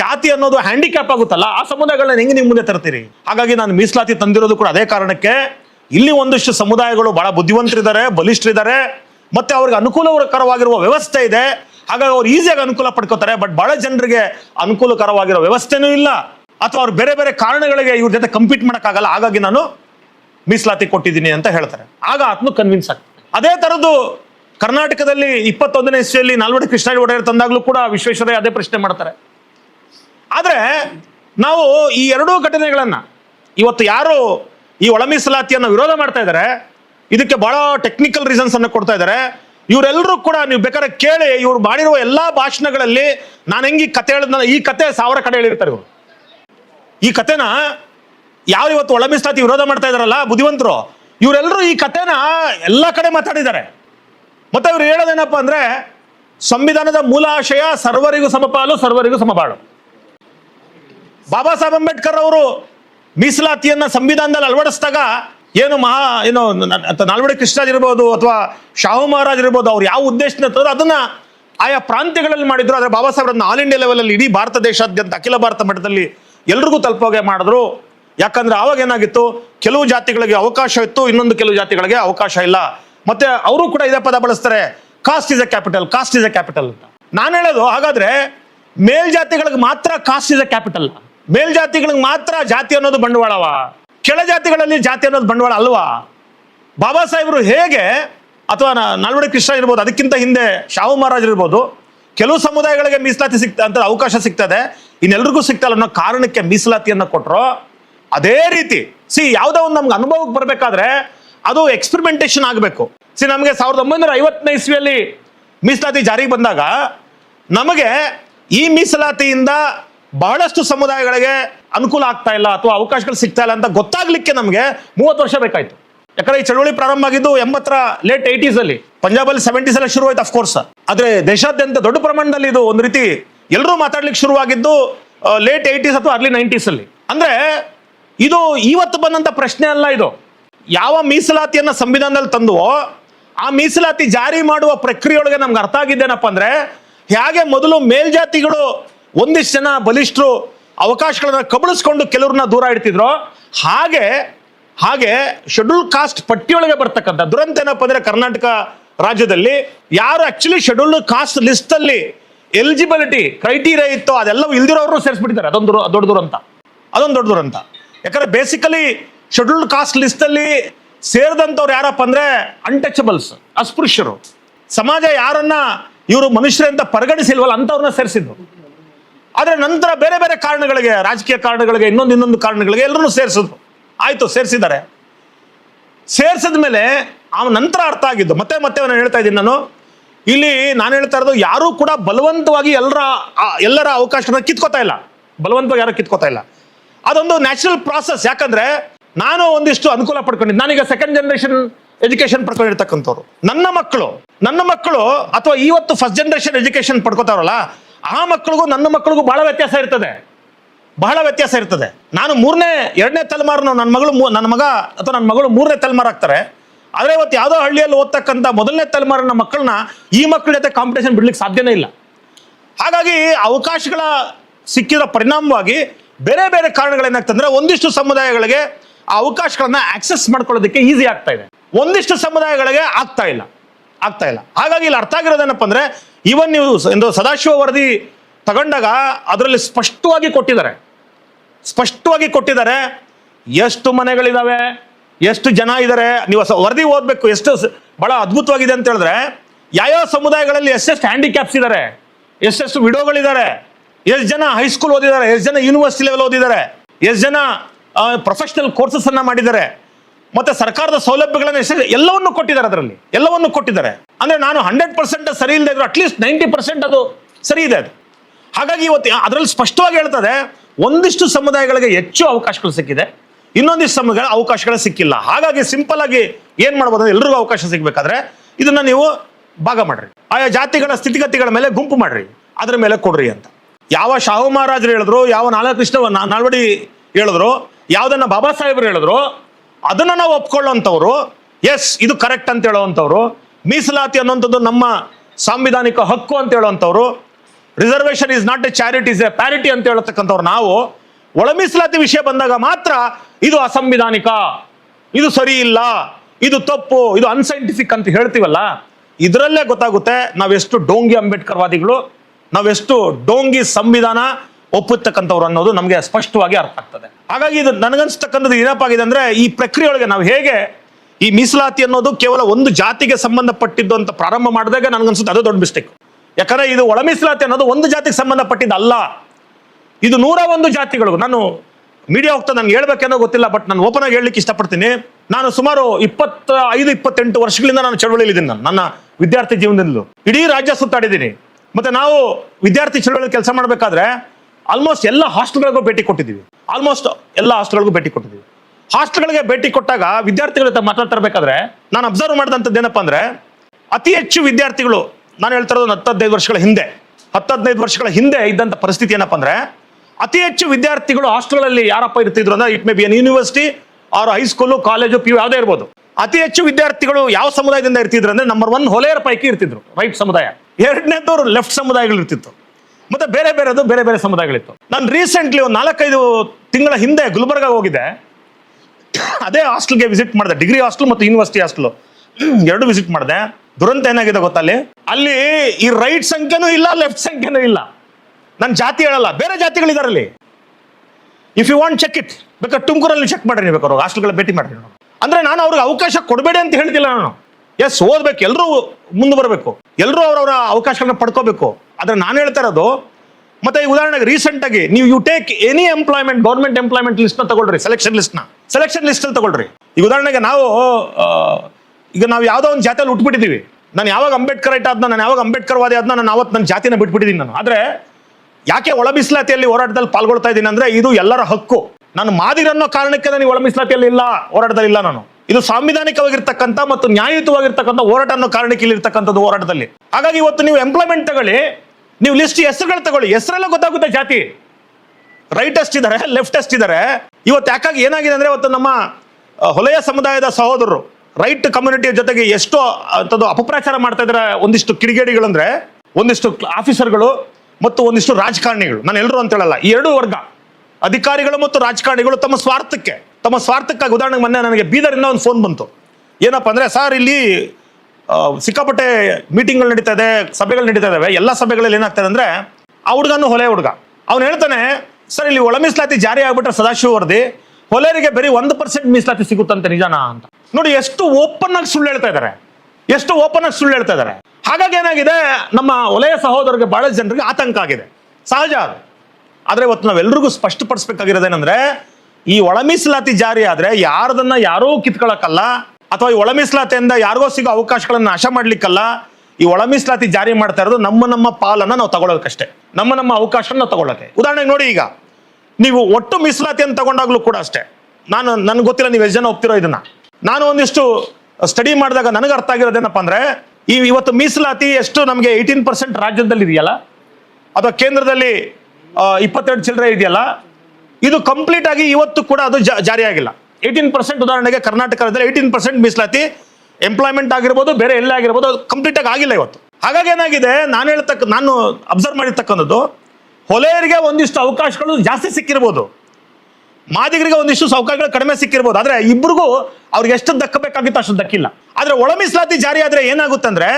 ಜಾತಿ ಅನ್ನೋದು ಹ್ಯಾಂಡಿಕ್ಯಾಪ್ ಆಗುತ್ತಲ್ಲ, ಆ ಸಮುದಾಯಗಳನ್ನ ಹೆಂಗೆ ನಿಮ್ಮ ಮುಂದೆ ತರ್ತೀರಿ? ಹಾಗಾಗಿ ನಾನು ಮೀಸಲಾತಿ ತಂದಿರೋದು ಕೂಡ ಅದೇ ಕಾರಣಕ್ಕೆ ಇಲ್ಲಿ ಒಂದಷ್ಟು ಸಮುದಾಯಗಳು ಬಹಳ ಬುದ್ಧಿವಂತರಿದ್ದಾರೆ, ಬಲಿಷ್ಠರಿದ್ದಾರೆ, ಮತ್ತೆ ಅವ್ರಿಗೆ ಅನುಕೂಲಕರವಾಗಿರುವ ವ್ಯವಸ್ಥೆ ಇದೆ. ಹಾಗಾಗಿ ಅವ್ರು ಈಸಿಯಾಗಿ ಅನುಕೂಲ ಪಡ್ಕೋತಾರೆ ಬಟ್ ಬಹಳ ಜನರಿಗೆ ಅನುಕೂಲಕರವಾಗಿರೋ ವ್ಯವಸ್ಥೆನೂ ಇಲ್ಲ. ಅಥವಾ ಅವ್ರು ಬೇರೆ ಬೇರೆ ಕಾರಣಗಳಿಗೆ ಇವ್ರ ಜೊತೆ ಕಂಪೀಟ್ ಮಾಡೋಕ್ಕಾಗಲ್ಲ, ಹಾಗಾಗಿ ನಾನು ಮೀಸಲಾತಿ ಕೊಟ್ಟಿದ್ದೀನಿ ಅಂತ ಹೇಳ್ತಾರೆ. ಆಗ ಆತ್ಮ ಕನ್ವಿನ್ಸ್ ಆಗ್ತದೆ. ಅದೇ ಥರದ್ದು ಕರ್ನಾಟಕದಲ್ಲಿ ಇಪ್ಪತ್ತೊಂದನೇ ಇಸ್ವಿಯಲ್ಲಿ ನಾಲ್ವಡಿ ಕೃಷ್ಣರಾಜ ಒಡೆಯರ್ ತಂದಾಗ್ಲೂ ಕೂಡ ವಿಶ್ವೇಶ್ವರಯ್ಯ ಅದೇ ಪ್ರಶ್ನೆ ಮಾಡ್ತಾರೆ. ಆದ್ರೆ ನಾವು ಈ ಎರಡೂ ಘಟನೆಗಳನ್ನು ಇವತ್ತು ಯಾರು ಈ ಒಳ ಮೀಸಲಾತಿಯನ್ನು ವಿರೋಧ ಮಾಡ್ತಾ ಇದ್ದಾರೆ ಇದಕ್ಕೆ ಬಹಳ ಟೆಕ್ನಿಕಲ್ ರೀಸನ್ಸ್ ಅನ್ನು ಕೊಡ್ತಾ ಇದ್ದಾರೆ ಇವರೆಲ್ಲರೂ ಕೂಡ ನೀವು ಬೇಕಾದ್ರೆ ಕೇಳಿ, ಇವ್ರು ಮಾಡಿರುವ ಎಲ್ಲಾ ಭಾಷಣಗಳಲ್ಲಿ ನಾನು ಹೆಂಗೆ ಈ ಕತೆ ಹೇಳಿದ್ನ ಈ ಕತೆ ಸಾವಿರ ಕಡೆ ಹೇಳಿರ್ತಾರೆ ಇವರು. ಈ ಕತೆನ ಯಾರು ಇವತ್ತು ಒಳ ಮೀಸಲಾತಿ ವಿರೋಧ ಮಾಡ್ತಾ ಇದಾರಲ್ಲ, ಬುದ್ಧಿವಂತರು ಇವರೆಲ್ಲರೂ ಈ ಕತೆನ ಎಲ್ಲ ಕಡೆ ಮಾತಾಡಿದ್ದಾರೆ. ಮತ್ತೆ ಇವ್ರು ಹೇಳೋದೇನಪ್ಪ ಅಂದ್ರೆ, ಸಂವಿಧಾನದ ಮೂಲ ಆಶಯ ಸರ್ವರಿಗೂ ಸಮಪಾಲು, ಸರ್ವರಿಗೂ ಸಮಬಾಳು. ಬಾಬಾ ಸಾಹೇಬ್ ಅಂಬೇಡ್ಕರ್ ಅವರು ಮೀಸಲಾತಿಯನ್ನ ಸಂವಿಧಾನದಲ್ಲಿ ಅಳವಡಿಸಿದಾಗ ಏನು ಮಹಾ, ಏನು ನಾಲ್ವಡಿ ಕೃಷ್ಣರಾಜ್ ಇರ್ಬೋದು ಅಥವಾ ಶಾಹು ಮಹಾರಾಜ್ ಇರ್ಬೋದು ಅವ್ರು ಯಾವ ಉದ್ದೇಶನ ತಂದ್ರೆ ಅದನ್ನ ಆಯಾ ಪ್ರಾಂತ್ಯಗಳಲ್ಲಿ ಮಾಡಿದ್ರು. ಆದರೆ ಬಾಬಾ ಸಾಹೇಬ್ ಅದನ್ನ ಆಲ್ ಇಂಡಿಯಾ ಲೆವೆಲಲ್ಲಿ ಇಡೀ ಭಾರತ ದೇಶಾದ್ಯಂತ, ಅಖಿಲ ಭಾರತ ಮಟ್ಟದಲ್ಲಿ ಎಲ್ರಿಗೂ ತಲುಪೋಗೆ ಮಾಡಿದ್ರು. ಯಾಕಂದ್ರೆ ಆವಾಗ ಏನಾಗಿತ್ತು? ಕೆಲವು ಜಾತಿಗಳಿಗೆ ಅವಕಾಶ ಇತ್ತು, ಇನ್ನೊಂದು ಕೆಲವು ಜಾತಿಗಳಿಗೆ ಅವಕಾಶ ಇಲ್ಲ. ಮತ್ತೆ ಅವರು ಕೂಡ ಇದೇ ಪದ ಬಳಸ್ತಾರೆ caste is a capital caste is a capital ಅಂತ. ನಾನು ಹೇಳೋದು ಹಾಗಾದ್ರೆ ಮೇಲ್ಜಾತಿಗಳಿಗೆ ಮಾತ್ರ ಕಾಸ್ಟ್ ಇಸ್ ಎ ಕ್ಯಾಪಿಟಲ್ ಮೇಲ್ಜಾತಿಗಳಿಗೆ ಮಾತ್ರ ಜಾತಿ ಅನ್ನೋದು ಬಂಡವಾಳವ. ಕೆಳ ಜಾತಿಗಳಲ್ಲಿ ಜಾತಿ ಅನ್ನೋದು ಬಂಡವಾಳ ಅಲ್ವಾ? ಬಾಬಾ ಸಾಹೇಬರು ಹೇಗೆ, ಅಥವಾ ನಲ್ವಡಿ ಕೃಷ್ಣ ಇರ್ಬೋದು, ಅದಕ್ಕಿಂತ ಹಿಂದೆ ಶಾಹು ಮಹಾರಾಜ್ ಇರ್ಬೋದು, ಕೆಲವು ಸಮುದಾಯಗಳಿಗೆ ಮೀಸಲಾತಿ ಸಿಗ್ತಾ ಅಂತ ಅವಕಾಶ ಸಿಗ್ತದೆ, ಇನ್ನೆಲ್ರಿಗೂ ಸಿಗ್ತಲ್ಲ ಅನ್ನೋ ಕಾರಣಕ್ಕೆ ಮೀಸಲಾತಿಯನ್ನ ಕೊಟ್ಟರು ಅದೇ ರೀತಿ, ಸಿ, ಯಾವುದೋ ಒಂದು ನಮ್ಗೆ ಅನುಭವಕ್ಕೆ ಬರಬೇಕಾದ್ರೆ, ಅದು ಎಕ್ಸ್ಪೆರಿಮೆಂಟೇಷನ್ ಆಗಬೇಕು. ಸಿ, ನಮಗೆ ಸಾವಿರದ ಒಂಬೈನೂರ ಐವತ್ತನೇ ಇಸ್ವಿಯಲ್ಲಿ ಮೀಸಲಾತಿ ಜಾರಿಗೆ ಬಂದಾಗ, ನಮಗೆ ಈ ಮೀಸಲಾತಿಯಿಂದ ಬಹಳಷ್ಟು ಸಮುದಾಯಗಳಿಗೆ ಅನುಕೂಲ ಆಗ್ತಾ ಇಲ್ಲ ಅಥವಾ ಅವಕಾಶಗಳು ಸಿಗ್ತಾ ಇಲ್ಲ ಅಂತ ಗೊತ್ತಾಗ್ಲಿಕ್ಕೆ ನಮಗೆ ಮೂವತ್ತು ವರ್ಷ ಬೇಕಾಯ್ತು. ಯಾಕಂದ್ರೆ ಈ ಚಳವಳಿ ಪ್ರಾರಂಭ ಆಗಿದ್ದು ಎಂಬತ್ತರ ಲೇಟ್ ಏಟೀಸ್ ಅಲ್ಲಿ ಪಂಜಾಬ್ ಅಲ್ಲಿ ಸೆವೆಂಟೀಸ್ ಎಲ್ಲ ಶುರು ಆಯ್ತು ಅಫ್ಕೋರ್ಸ್ ಆದ್ರೆ ದೇಶಾದ್ಯಂತ ದೊಡ್ಡ ಪ್ರಮಾಣದಲ್ಲಿ ಇದು ಒಂದು ರೀತಿ ಎಲ್ಲರೂ ಮಾತಾಡ್ಲಿಕ್ಕೆ ಶುರುವಾಗಿದ್ದು ಲೇಟ್ ಏಯ್ಟೀಸ್ ಅಥವಾ ಅರ್ಲಿ ನೈಂಟೀಸ್ ಅಲ್ಲಿ. ಅಂದ್ರೆ ಇದು ಇವತ್ತು ಬಂದಂತ ಪ್ರಶ್ನೆ ಅಲ್ಲ ಇದು. ಯಾವ ಮೀಸಲಾತಿಯನ್ನ ಸಂವಿಧಾನದಲ್ಲಿ ತಂದುವೋ, ಆ ಮೀಸಲಾತಿ ಜಾರಿ ಮಾಡುವ ಪ್ರಕ್ರಿಯೆಯೊಳಗೆ ನಮ್ಗೆ ಅರ್ಥ ಆಗಿದ್ದೇನಪ್ಪ ಅಂದ್ರೆ, ಹೇಗೆ ಮೊದಲು ಮೇಲ್ಜಾತಿಗಳು ಒಂದಿಷ್ಟು ಜನ ಬಲಿಷ್ಠರು ಅವಕಾಶಗಳನ್ನ ಕಬಳಿಸ್ಕೊಂಡು ಕೆಲವ್ರನ್ನ ದೂರ ಇಡ್ತಿದ್ರು. ಹಾಗೆ ಹಾಗೆ ಶೆಡ್ಯೂಲ್ ಕಾಸ್ಟ್ ಪಟ್ಟಿಯೊಳಗೆ ಬರ್ತಕ್ಕಂಥ ದುರಂತ ಏನಪ್ಪ ಅಂದ್ರೆ ಕರ್ನಾಟಕ ರಾಜ್ಯದಲ್ಲಿ ಯಾರು ಆಕ್ಚುಲಿ ಶೆಡ್ಯೂಲ್ ಕಾಸ್ಟ್ ಲಿಸ್ಟ್ ಅಲ್ಲಿ ಎಲಿಜಿಬಿಲಿಟಿ ಕ್ರೈಟೀರಿಯಾ ಇತ್ತು ಅದೆಲ್ಲವೂ ಇಲ್ದಿರೋರು ಸೇರಿಸ್ಬಿಟ್ಟಿದ್ದಾರೆ. ಅದೊಂದು ದೊಡ್ಡ ದುರಂತ. ಅದೊಂದು ದೊಡ್ಡ ದುರಂತ. ಯಾಕಂದ್ರೆ ಬೇಸಿಕಲಿ ಶೆಡ್ಯೂಲ್ಡ್ ಕಾಸ್ಟ್ ಲಿಸ್ಟ್ ಅಲ್ಲಿ ಸೇರಿದಂಥವ್ರು ಯಾರಪ್ಪ ಅಂದ್ರೆ ಅನ್ಟಚಬಲ್ಸ್ ಅಸ್ಪೃಶ್ಯರು. ಸಮಾಜ ಯಾರನ್ನ ಇವರು ಮನುಷ್ಯರಂತ ಪರಿಗಣಿಸಿಲ್ವಲ್ಲ ಅಂತವ್ರನ್ನ ಸೇರಿಸಿದ್ರು. ಆದ್ರೆ ನಂತರ ಬೇರೆ ಬೇರೆ ಕಾರಣಗಳಿಗೆ, ರಾಜಕೀಯ ಕಾರಣಗಳಿಗೆ, ಇನ್ನೊಂದು ಇನ್ನೊಂದು ಕಾರಣಗಳಿಗೆ ಎಲ್ಲರೂ ಸೇರಿಸಿದ್ರು. ಆಯ್ತು, ಸೇರಿಸಿದ್ದಾರೆ. ಸೇರಿಸಿದ ಮೇಲೆ ಆ ನಂತರ ಅರ್ಥ ಆಗಿದ್ದು, ಮತ್ತೆ ಮತ್ತೆ ನಾನು ಹೇಳ್ತಾ ಇದ್ದೀನಿ ನಾನು. ಇಲ್ಲಿ ನಾನು ಹೇಳ್ತಾ ಇರೋದು, ಯಾರೂ ಕೂಡ ಬಲವಂತವಾಗಿ ಎಲ್ಲರ ಎಲ್ಲರ ಅವಕಾಶನ ಕಿತ್ಕೋತಾ ಇಲ್ಲ. ಬಲವಂತವಾಗಿ ಯಾರು ಕಿತ್ಕೋತಾ ಇಲ್ಲ. ಅದೊಂದು ನ್ಯಾಚುರಲ್ ಪ್ರಾಸೆಸ್ ಯಾಕಂದ್ರೆ ನಾನು ಒಂದಿಷ್ಟು ಅನುಕೂಲ ಪಡ್ಕೊಂಡಿದ್ದೆ. ನಾನೀಗ ಸೆಕೆಂಡ್ ಜನರೇಷನ್ ಎಜುಕೇಶನ್ ಪಡ್ಕೊಂಡಿರ್ತಕ್ಕಂಥವ್ರು. ನನ್ನ ಮಕ್ಕಳು ನನ್ನ ಮಕ್ಕಳು ಅಥವಾ ಇವತ್ತು ಫಸ್ಟ್ ಜನರೇಷನ್ ಎಜುಕೇಶನ್ ಪಡ್ಕೋತಾರಲ್ಲ ಆ ಮಕ್ಕಳಿಗೂ ನನ್ನ ಮಕ್ಕಳಿಗೂ ಬಹಳ ವ್ಯತ್ಯಾಸ ಇರ್ತದೆ. ಬಹಳ ವ್ಯತ್ಯಾಸ ಇರ್ತದೆ. ನಾನು ಮೂರನೇ, ಎರಡನೇ ತಲೆಮಾರು ನನ್ನ ಮಗಳು ನನ್ನ ಮಗ ಅಥವಾ ನನ್ನ ಮಗಳು ಮೂರನೇ ತಲೆಮಾರು ಆಗ್ತಾರೆ. ಆದರೆ ಇವತ್ತು ಯಾವುದೋ ಹಳ್ಳಿಯಲ್ಲಿ ಓದ್ತಕ್ಕಂಥ ಮೊದಲನೇ ತಲೆಮಾರಿನ ಮಕ್ಕಳನ್ನ ಈ ಮಕ್ಕಳ ಜೊತೆ ಕಾಂಪಿಟೇಷನ್ ಬಿಡ್ಲಿಕ್ಕೆ ಸಾಧ್ಯನೇ ಇಲ್ಲ. ಹಾಗಾಗಿ ಅವಕಾಶಗಳ ಸಿಕ್ಕಿದ ಪರಿಣಾಮವಾಗಿ ಬೇರೆ ಬೇರೆ ಕಾರಣಗಳೇನಾಗ್ತಂದ್ರೆ ಒಂದಿಷ್ಟು ಸಮುದಾಯಗಳಿಗೆ ಆ ಅವಕಾಶಗಳನ್ನ ಆಕ್ಸೆಸ್ ಮಾಡ್ಕೊಳ್ಳೋದಕ್ಕೆ ಈಸಿ ಆಗ್ತಾ ಇದೆ. ಒಂದಿಷ್ಟು ಸಮುದಾಯಗಳಿಗೆ ಆಗ್ತಾ ಇಲ್ಲ. ಆಗ್ತಾ ಇಲ್ಲ. ಹಾಗಾಗಿ ಇಲ್ಲಿ ಅರ್ಥ ಆಗಿರೋದೇನಪ್ಪ ಅಂದ್ರೆ ಇವನ್ ನೀವು ಒಂದು ಸದಾಶಿವ ವರದಿ ತಗೊಂಡಾಗ ಅದರಲ್ಲಿ ಸ್ಪಷ್ಟವಾಗಿ ಕೊಟ್ಟಿದ್ದಾರೆ. ಸ್ಪಷ್ಟವಾಗಿ ಕೊಟ್ಟಿದ್ದಾರೆ, ಎಷ್ಟು ಮನೆಗಳಿದಾವೆ, ಎಷ್ಟು ಜನ ಇದ್ದಾರೆ ನೀವು ವರದಿ ಓದಬೇಕು, ಎಷ್ಟು ಬಹಳ ಅದ್ಭುತವಾಗಿದೆ ಅಂತ ಹೇಳಿದ್ರೆ, ಯಾವ್ಯಾವ ಸಮುದಾಯಗಳಲ್ಲಿ ಎಷ್ಟೆಷ್ಟು ಹ್ಯಾಂಡಿಕ್ಯಾಪ್ಸ್ ಇದ್ದಾರೆ ಎಷ್ಟೆಷ್ಟು ವಿಡೋಗಳಿದ್ದಾರೆ ಎಷ್ಟು ಜನ ಹೈಸ್ಕೂಲ್ ಓದಿದ್ದಾರೆ, ಎಷ್ಟು ಜನ ಯೂನಿವರ್ಸಿಟಿ ಲೆವೆಲ್ ಓದಿದ್ದಾರೆ, ಎಷ್ಟು ಜನ ಪ್ರೊಫೆಷನಲ್ ಕೋರ್ಸಸ್ ಅನ್ನ ಮಾಡಿದ್ದಾರೆ ಮತ್ತೆ ಸರ್ಕಾರದ ಸೌಲಭ್ಯಗಳನ್ನು ಎಷ್ಟು ಎಲ್ಲವನ್ನು ಕೊಟ್ಟಿದ್ದಾರೆ ಅದರಲ್ಲಿ. ಎಲ್ಲವನ್ನು ಕೊಟ್ಟಿದ್ದಾರೆ. ಅಂದ್ರೆ ನಾನು ಹಂಡ್ರೆಡ್ ಪರ್ಸೆಂಟ್ ಸರಿ ಇಲ್ಲದೆ ಇದ್ರು ಅಟ್ಲೀಸ್ಟ್ ನೈಂಟಿ ಪರ್ಸೆಂಟ್ ಅದು ಸರಿ ಇದೆ ಅದು. ಹಾಗಾಗಿ ಇವತ್ತು ಅದರಲ್ಲಿ ಸ್ಪಷ್ಟವಾಗಿ ಹೇಳ್ತದೆ, ಒಂದಿಷ್ಟು ಸಮುದಾಯಗಳಿಗೆ ಹೆಚ್ಚು ಅವಕಾಶಗಳು ಸಿಕ್ಕಿದೆ. ಇನ್ನೊಂದಿಷ್ಟು ಸಮುದಾಯ ಅವಕಾಶಗಳು ಸಿಕ್ಕಿಲ್ಲ. ಹಾಗಾಗಿ ಸಿಂಪಲ್ ಆಗಿ ಏನ್ ಮಾಡ್ಬೋದು ಅಂದ್ರೆ ಎಲ್ರಿಗೂ ಅವಕಾಶ ಸಿಗಬೇಕಾದ್ರೆ ಇದನ್ನ ನೀವು ಭಾಗ ಮಾಡ್ರಿ. ಆಯಾ ಜಾತಿಗಳ ಸ್ಥಿತಿಗತಿಗಳ ಮೇಲೆ ಗುಂಪು ಮಾಡ್ರಿ. ಅದ್ರ ಮೇಲೆ ಕೊಡ್ರಿ ಅಂತ. ಯಾವ ಶಾಹು ಮಹಾರಾಜರು ಹೇಳಿದ್ರು, ಯಾವ ನಾಲಕೃಷ್ಣ ನಾಲ್ವಡಿ ಹೇಳಿದ್ರು, ಯಾವ್ದನ್ನ ಬಾಬಾ ಸಾಹೇಬರು ಹೇಳಿದ್ರು ಅದನ್ನ ನಾವು ಒಪ್ಕೊಳ್ಳೋಂಥವ್ರು ಎಸ್ ಇದು ಕರೆಕ್ಟ್ ಅಂತ ಹೇಳೋವಂಥವ್ರು ಮೀಸಲಾತಿ ಅನ್ನೋಂಥದ್ದು ನಮ್ಮ ಸಾಂವಿಧಾನಿಕ ಹಕ್ಕು ಅಂತ ಹೇಳುವಂಥವ್ರು reservation is not a charity is a parity ಅಂತ ಹೇಳತಕ್ಕಂಥವ್ರು ನಾವು, ಒಳ ಮೀಸಲಾತಿ ವಿಷಯ ಬಂದಾಗ ಮಾತ್ರ ಇದು ಅಸಂವಿಧಾನಿಕ, ಇದು ಸರಿ ಇಲ್ಲ, ಇದು ತಪ್ಪು, ಇದು ಅನ್ಸೈಂಟಿಫಿಕ್ ಅಂತ ಹೇಳ್ತೀವಲ್ಲ, ಇದರಲ್ಲೇ ಗೊತ್ತಾಗುತ್ತೆ ನಾವೆಷ್ಟು ಡೋಂಗಿ ಅಂಬೇಡ್ಕರ್ವಾದಿಗಳು, ನಾವೆಷ್ಟು ಡೋಂಗಿ ಸಂವಿಧಾನ ಒಪ್ಪುತ್ತಕ್ಕಂಥವ್ರು ಅನ್ನೋದು ನಮಗೆ ಸ್ಪಷ್ಟವಾಗಿ ಅರ್ಥ ಆಗ್ತದೆ. ಹಾಗಾಗಿ ಇದು ನನಗನ್ಸ್ತಕ್ಕಂಥದ್ದು ಏನಪ್ಪ ಆಗಿದೆ ಅಂದ್ರೆ ಈ ಪ್ರಕ್ರಿಯೆಯೊಳಗೆ ನಾವು ಹೇಗೆ ಈ ಮೀಸಲಾತಿ ಅನ್ನೋದು ಕೇವಲ ಒಂದು ಜಾತಿಗೆ ಸಂಬಂಧಪಟ್ಟಿದ್ದು ಅಂತ ಪ್ರಾರಂಭ ಮಾಡಿದಾಗ ನನಗನ್ಸುತ್ತೆ ಅದು ದೊಡ್ಡ ಮಿಸ್ಟೇಕ್ ಯಾಕಂದ್ರೆ ಇದು ಒಳ ಮೀಸಲಾತಿ ಅನ್ನೋದು ಒಂದು ಜಾತಿಗೆ ಸಂಬಂಧಪಟ್ಟಿದ್ದಲ್ಲ. ಇದು ನೂರ ಒಂದು ಜಾತಿಗಳು. ನಾನು ಮೀಡಿಯಾ ಹೋಗ್ತಾ ನನ್ಗೆ ಹೇಳ್ಬೇಕೇನೋ ಗೊತ್ತಿಲ್ಲ ಬಟ್ ನಾನು ಓಪನ್ ಆಗಿ ಹೇಳಲಿಕ್ಕೆ ಇಷ್ಟಪಡ್ತೀನಿ. ನಾನು ಸುಮಾರು ಇಪ್ಪತ್ತ ಐದು ಇಪ್ಪತ್ತೆಂಟು ವರ್ಷಗಳಿಂದ ನಾನು ಚಳವಳಿಯಲ್ಲಿ ಇದ್ದೀನಿ ನಾನು, ನನ್ನ ವಿದ್ಯಾರ್ಥಿ ಜೀವನದಿಂದಲೂ ಇಡೀ ರಾಜ್ಯ ಸುತ್ತಾಡಿದ್ದೀನಿ. ಮತ್ತೆ ನಾವು ವಿದ್ಯಾರ್ಥಿ ಚಳವಳಿ ಕೆಲಸ ಮಾಡಬೇಕಾದ್ರೆ ಆಲ್ಮೋಸ್ಟ್ ಎಲ್ಲ ಹಾಸ್ಟೆಲ್ಗಳಿಗೂ ಭೇಟಿ ಕೊಟ್ಟಿದ್ದೀವಿ. ಆಲ್ಮೋಸ್ಟ್ ಎಲ್ಲ ಹಾಸ್ಟೆಲ್ಗಳಿಗೂ ಭೇಟಿ ಕೊಟ್ಟಿದ್ದೀವಿ. ಹಾಸ್ಟೆಲ್ಗಳಿಗೆ ಭೇಟಿ ಕೊಟ್ಟಾಗ ವಿದ್ಯಾರ್ಥಿಗಳ ಹತ್ರ ಮಾತಾಡ್ತಿರ್ಬೇಕಾದ್ರೆ ನಾನು ಅಬ್ಸರ್ವ್ ಮಾಡಿದಂಥದ್ದು ಏನಪ್ಪ ಅಂದರೆ, ಅತಿ ಹೆಚ್ಚು ವಿದ್ಯಾರ್ಥಿಗಳು ನಾನು ಹೇಳ್ತಾ ಇರೋದು ಒಂದು ಹತ್ತು ಹದಿನೈದು ವರ್ಷಗಳ ಹಿಂದೆ ಹತ್ತು ಹದಿನೈದು ವರ್ಷಗಳ ಹಿಂದೆ ಇದ್ದಂಥ ಪರಿಸ್ಥಿತಿ ಏನಪ್ಪ ಅಂದರೆ, ಅತಿ ಹೆಚ್ಚು ವಿದ್ಯಾರ್ಥಿಗಳು ಹಾಸ್ಟೆಲ್ಗಳಲ್ಲಿ ಯಾರಪ್ಪ ಇರ್ತಿದ್ರು ಅಂದರೆ it may be in university or high school college P U ಯಾವುದೇ ಇರ್ಬೋದು. ಅತಿ ಹೆಚ್ಚು ವಿದ್ಯಾರ್ಥಿಗಳು ಯಾವ ಸಮುದಾಯದಿಂದ ಇರ್ತಿದ್ರು ಅಂದರೆ ನಂಬರ್ ಒನ್ ಹೊಲೆಯರ ಪೈಕಿ ಇರ್ತಿದ್ರು ರೈಟ್ ಸಮುದಾಯ. ಎರಡನೇದವ್ರು ಲೆಫ್ಟ್ ಸಮುದಾಯಗಳು ಇರ್ತಿತ್ತು ಮತ್ತೆ ಬೇರೆ ಬೇರೆದು ಬೇರೆ ಬೇರೆ ಸಮುದಾಯಗಳಿತ್ತು. ನಾನು ರೀಸೆಂಟ್ಲಿ ಒಂದು ನಾಲ್ಕೈದು ತಿಂಗಳ ಹಿಂದೆ ಗುಲ್ಬರ್ಗ ಹೋಗಿದ್ದೆ. ಅದೇ ಹಾಸ್ಟೆಲ್ಗೆ ವಿಸಿಟ್ ಮಾಡಿದೆ ಡಿಗ್ರಿ ಹಾಸ್ಟೆಲ್ ಮತ್ತು ಯೂನಿವರ್ಸಿಟಿ ಹಾಸ್ಟೆಲ್ ಎರಡು ವಿಸಿಟ್ ಮಾಡಿದೆ. ದುರಂತ ಏನಾಗಿದೆ ಗೊತ್ತಲ್ಲಿ ಅಲ್ಲಿ? ಈ ರೈಟ್ ಸಂಖ್ಯೆನೂ ಇಲ್ಲ ಲೆಫ್ಟ್ ಸಂಖ್ಯೆನೂ ಇಲ್ಲ. ನನ್ನ ಜಾತಿ ಹೇಳಲ್ಲ, ಬೇರೆ ಜಾತಿಗಳಿದಾರೆ ಅಲ್ಲಿ. If you want check it ಬೇಕಾದ್ರೆ ತುಮಕೂರಲ್ಲಿ ಚೆಕ್ ಮಾಡ್ರಿ ನೀವು ಬೇಕಾದ್ರೆ ಹಾಸ್ಟೆಲ್ಗಳ ಭೇಟಿ ಮಾಡ್ರಿ ಅಂದ್ರೆ ನಾನು ಅವ್ರಿಗೆ ಅವಕಾಶ ಕೊಡಬೇಡಿ ಅಂತ ಹೇಳ್ತಿಲ್ಲ ನಾನು. ಎಸ್ ಓದ್ಬೇಕು ಎಲ್ಲರೂ ಮುಂದೆ ಬರಬೇಕು. ಎಲ್ಲರೂ ಅವರವರ ಅವಕಾಶಗಳನ್ನ ಪಡ್ಕೋಬೇಕು. ಆದ್ರೆ ನಾನು ಹೇಳ್ತಾ ಇರೋದು, ಮತ್ತೆ ಈ ಉದಾಹರಣೆಗೆ ರೀಸೆಂಟ್ ಆಗಿ ನೀವು you take any employment government employment ಲಿಸ್ಟ್ನ ತಗೊಳ್ರಿ ಸೆಲೆಕ್ಷನ್ ಲಿಸ್ಟ್ನ. ಸೆಲೆಕ್ಷನ್ ಲಿಸ್ಟ್ ಅಲ್ಲಿ ತಗೊಳ್ರಿ. ಈಗ ಉದಾಹರಣೆಗೆ ನಾವು ಈಗ ನಾವು ಯಾವುದೋ ಒಂದು ಜಾತಿಯಲ್ಲಿ ಉಟ್ಬಿಟ್ಟಿದ್ದೀವಿ. ನಾನು ಯಾವಾಗ ಅಂಬೇಡ್ಕರ್ ಐಟ್ ಆದ್ನ, ನಾನು ಯಾವಾಗ ಅಂಬೇಡ್ಕರ್ ವಾದಿ ಆದ್ನ, ನಾನು ಅವತ್ತು ನನ್ನ ಜಾತಿನ ಬಿಟ್ಬಿಟ್ಟಿದ್ದೀನಿ ನಾನು. ಆದರೆ ಯಾಕೆ ಒಳಬಿಸ್ಲಾತಿಯಲ್ಲಿ ಹೋರಾಟದಲ್ಲಿ ಪಾಲ್ಗೊಳ್ತಾ ಇದ್ದೀನಿ ಅಂದ್ರೆ ಇದು ಎಲ್ಲರ ಹಕ್ಕು. ನಾನು ಮಾದಿರನ್ನೋ ಕಾರಣಕ್ಕೆ ನನಗೆ ಒಳಮಿಸಲಾತಿಯಲ್ಲಿ ಒಳ ಇಲ್ಲ, ಹೋರಾಟದಲ್ಲಿ ಇಲ್ಲ ನಾನು. ಇದು ಸಾಂವಿಧಾನಿಕವಾಗಿರ್ತಕ್ಕಂಥ ಮತ್ತು ನ್ಯಾಯಯುತವಾಗಿರ್ತಕ್ಕಂಥ ಹೋರಾಟ ಅನ್ನೋ ಕಾರಣಕ್ಕೆ ಇಲ್ಲಿರ್ತಕ್ಕಂಥದ್ದು ಹೋರಾಟದಲ್ಲಿ. ಹಾಗಾಗಿ ಇವತ್ತು ನೀವು ಎಂಪ್ಲಾಯ್ಮೆಂಟ್ ತಗೊಳ್ಳಿ ನೀವು ಲಿಸ್ಟ್ ಹೆಸರುಗಳು ತಗೊಳ್ಳಿ. ಹೆಸರೆಲ್ಲ ಗೊತ್ತಾಗುತ್ತೆ ಜಾತಿ. ರೈಟ್ ಇದ್ದಾರೆ ಲೆಫ್ಟೆಸ್ಟ್ ಇದ್ದಾರೆ ಇವತ್ತು ಯಾಕಾಗಿ ಏನಾಗಿದೆ ಅಂದ್ರೆ ಇವತ್ತು ನಮ್ಮ ಹೊಲೆಯ ಸಮುದಾಯದ ಸಹೋದರರು ರೈಟ್ ಕಮ್ಯುನಿಟಿಯ ಜೊತೆಗೆ ಎಷ್ಟೋ ಅಂಥದ್ದು ಅಪಪ್ರಚಾರ ಮಾಡ್ತಾ ಇದ್ದಾರೆ ಒಂದಿಷ್ಟು ಕಿಡಿಗೇಡಿಗಳಂದ್ರೆ ಒಂದಿಷ್ಟು ಆಫೀಸರ್ಗಳು ಮತ್ತು ಒಂದಿಷ್ಟು ರಾಜಕಾರಣಿಗಳು. ನಾನು ಎಲ್ಲರೂ ಅಂತ ಹೇಳಲ್ಲ, ಈ ಎರಡೂ ವರ್ಗ. ಅಧಿಕಾರಿಗಳು ಮತ್ತು ರಾಜಕಾರಣಿಗಳು ತಮ್ಮ ಸ್ವಾರ್ಥಕ್ಕೆ, ತಮ್ಮ ಸ್ವಾರ್ಥಕ್ಕಾಗಿ ಉದಾಹರಣೆಗೆ ಮೊನ್ನೆ ನನಗೆ ಬೀದರಿಂದ ಒಂದು ಫೋನ್ ಬಂತು. ಏನಪ್ಪ ಅಂದ್ರೆ, ಸರ್, ಇಲ್ಲಿ ಸಿಕ್ಕಾಪಟ್ಟೆ ಮೀಟಿಂಗ್ಗಳು ನಡೀತಾ ಇದೆ, ಸಭೆಗಳು ನಡೀತಾ ಇದಾವೆ. ಎಲ್ಲ ಸಭೆಗಳಲ್ಲಿ ಏನಾಗ್ತದೆ ಅಂದ್ರೆ, ಆ ಹುಡುಗನು ಹೊಲೆ ಹುಡುಗ. ಅವ್ನು ಹೇಳ್ತಾನೆ, ಸರ್, ಇಲ್ಲಿ ಒಳ ಮೀಸಲಾತಿ ಜಾರಿ ಆಗ್ಬಿಟ್ರೆ ಸದಾಶಿವ ವರದಿ. ಹೊಲೆಯರಿಗೆ ಬರೀ ಒಂದು ಪರ್ಸೆಂಟ್ ಮೀಸಲಾತಿ ಸಿಗುತ್ತಂತೆ, ನಿಜಾನಾ ಅಂತ. ನೋಡಿ, ಎಷ್ಟು ಓಪನ್ ಆಗಿ ಸುಳ್ಳು ಹೇಳ್ತಾ ಇದ್ದಾರೆ ಎಷ್ಟು ಓಪನ್ ಆಗಿ ಸುಳ್ಳು ಹೇಳ್ತಾ ಇದ್ದಾರೆ ಹಾಗಾಗಿ ಏನಾಗಿದೆ, ನಮ್ಮ ಒಲೆಯ ಸಹೋದರಿಗೆ ಬಹಳ ಜನರಿಗೆ ಆತಂಕ ಆಗಿದೆ. ಸಹಜ ಅದು. ಆದ್ರೆ ಇವತ್ತು ನಾವೆಲ್ಲರಿಗೂ ಸ್ಪಷ್ಟಪಡಿಸ್ಬೇಕಾಗಿರೋದೇನೆಂದ್ರೆ, ಈ ಒಳ ಮೀಸಲಾತಿ ಜಾರಿ ಆದ್ರೆ ಯಾರದನ್ನ ಯಾರೂ ಕಿತ್ಕೊಳಕ್ಕಲ್ಲ. ಅಥವಾ ಈ ಒಳ ಮೀಸಲಾತಿಯಿಂದ ಯಾರಿಗೋ ಸಿಗೋ ಅವಕಾಶಗಳನ್ನು ನಾಶ ಮಾಡ್ಲಿಕ್ಕಲ್ಲ, ಈ ಒಳಮೀಸಲಾತಿ ಜಾರಿ ಮಾಡ್ತಾ ಇರೋದು ನಮ್ಮ ನಮ್ಮ ಪಾಲನ್ನ ನಾವು ತಗೊಳ್ಳೋದಕ್ಕಷ್ಟೇ ನಮ್ಮ ನಮ್ಮ ಅವಕಾಶ ನಾವು ತಗೊಳ್ಳೋಕೆ ಉದಾಹರಣೆಗೆ ನೋಡಿ ಈಗ, ನೀವು ಒಟ್ಟು ಮೀಸಲಾತಿ ಅಂತ ತಗೊಂಡಾಗ್ಲೂ ಕೂಡ ಅಷ್ಟೇ. ನಾನು, ನನ್ಗೆ ಗೊತ್ತಿಲ್ಲ ನೀವು ಎಷ್ಟು ಜನ ಒಪ್ತಿರೋ ಇದನ್ನ. ನಾನು ಒಂದಿಷ್ಟು ಸ್ಟಡಿ ಮಾಡಿದಾಗ ನನಗೆ ಅರ್ಥ ಆಗಿರೋದೇನಪ್ಪ ಅಂದರೆ, ಈ ಇವತ್ತು ಮೀಸಲಾತಿ ಎಷ್ಟು ನಮಗೆ ಏಯ್ಟೀನ್ ಪರ್ಸೆಂಟ್ ರಾಜ್ಯದಲ್ಲಿ ಇದೆಯಲ್ಲ? ಅಥವಾ ಕೇಂದ್ರದಲ್ಲಿ ಇಪ್ಪತ್ತೆರಡು ಚಿಲ್ಲರೆ ಇದೆಯಲ್ಲ? ಇದು ಕಂಪ್ಲೀಟ್ ಆಗಿ ಇವತ್ತು ಕೂಡ ಅದು ಜಾರಿ ಜಾರಿಯಾಗಿಲ್ಲ. ಏಯ್ಟೀನ್ ಪರ್ಸೆಂಟ್ ಉದಾಹರಣೆಗೆ ಕರ್ನಾಟಕದಲ್ಲಿ ಏಯ್ಟೀನ್ ಪರ್ಸೆಂಟ್ ಮೀಸಲಾತಿ ಎಂಪ್ಲಾಯ್ಮೆಂಟ್ ಆಗಿರ್ಬೋದು, ಬೇರೆ ಎಲ್ಲ ಆಗಿರ್ಬೋದು, ಅದು ಕಂಪ್ಲೀಟ್ ಆಗಿ ಆಗಿಲ್ಲ ಇವತ್ತು. ಹಾಗಾಗಿ ಏನಾಗಿದೆ, ನಾನು ಹೇಳ್ತಕ್ಕ, ನಾನು ಅಬ್ಸರ್ವ್ ಮಾಡಿರ್ತಕ್ಕಂಥದ್ದು, ಹೊಲೆಯರಿಗೆ ಒಂದಿಷ್ಟು ಅವಕಾಶಗಳು ಜಾಸ್ತಿ ಸಿಕ್ಕಿರ್ಬೋದು. ಮಾದಿಗರಿಗೆ ಒಂದಿಷ್ಟು ಸೌಕರ್ಯಗಳು ಕಡಿಮೆ ಸಿಕ್ಕಿರ್ಬೋದು. ಆದರೆ ಇಬ್ರಿಗೂ ಅವ್ರಿಗೆ ಎಷ್ಟು ದಕ್ಕಬೇಕಾಗಿತ್ತು ಅಷ್ಟು ದಕ್ಕಿಲ್ಲ. ಆದರೆ ಒಳ ಮೀಸಲಾತಿ ಜಾರಿ ಆದರೆ ಏನಾಗುತ್ತೆ ಅಂದರೆ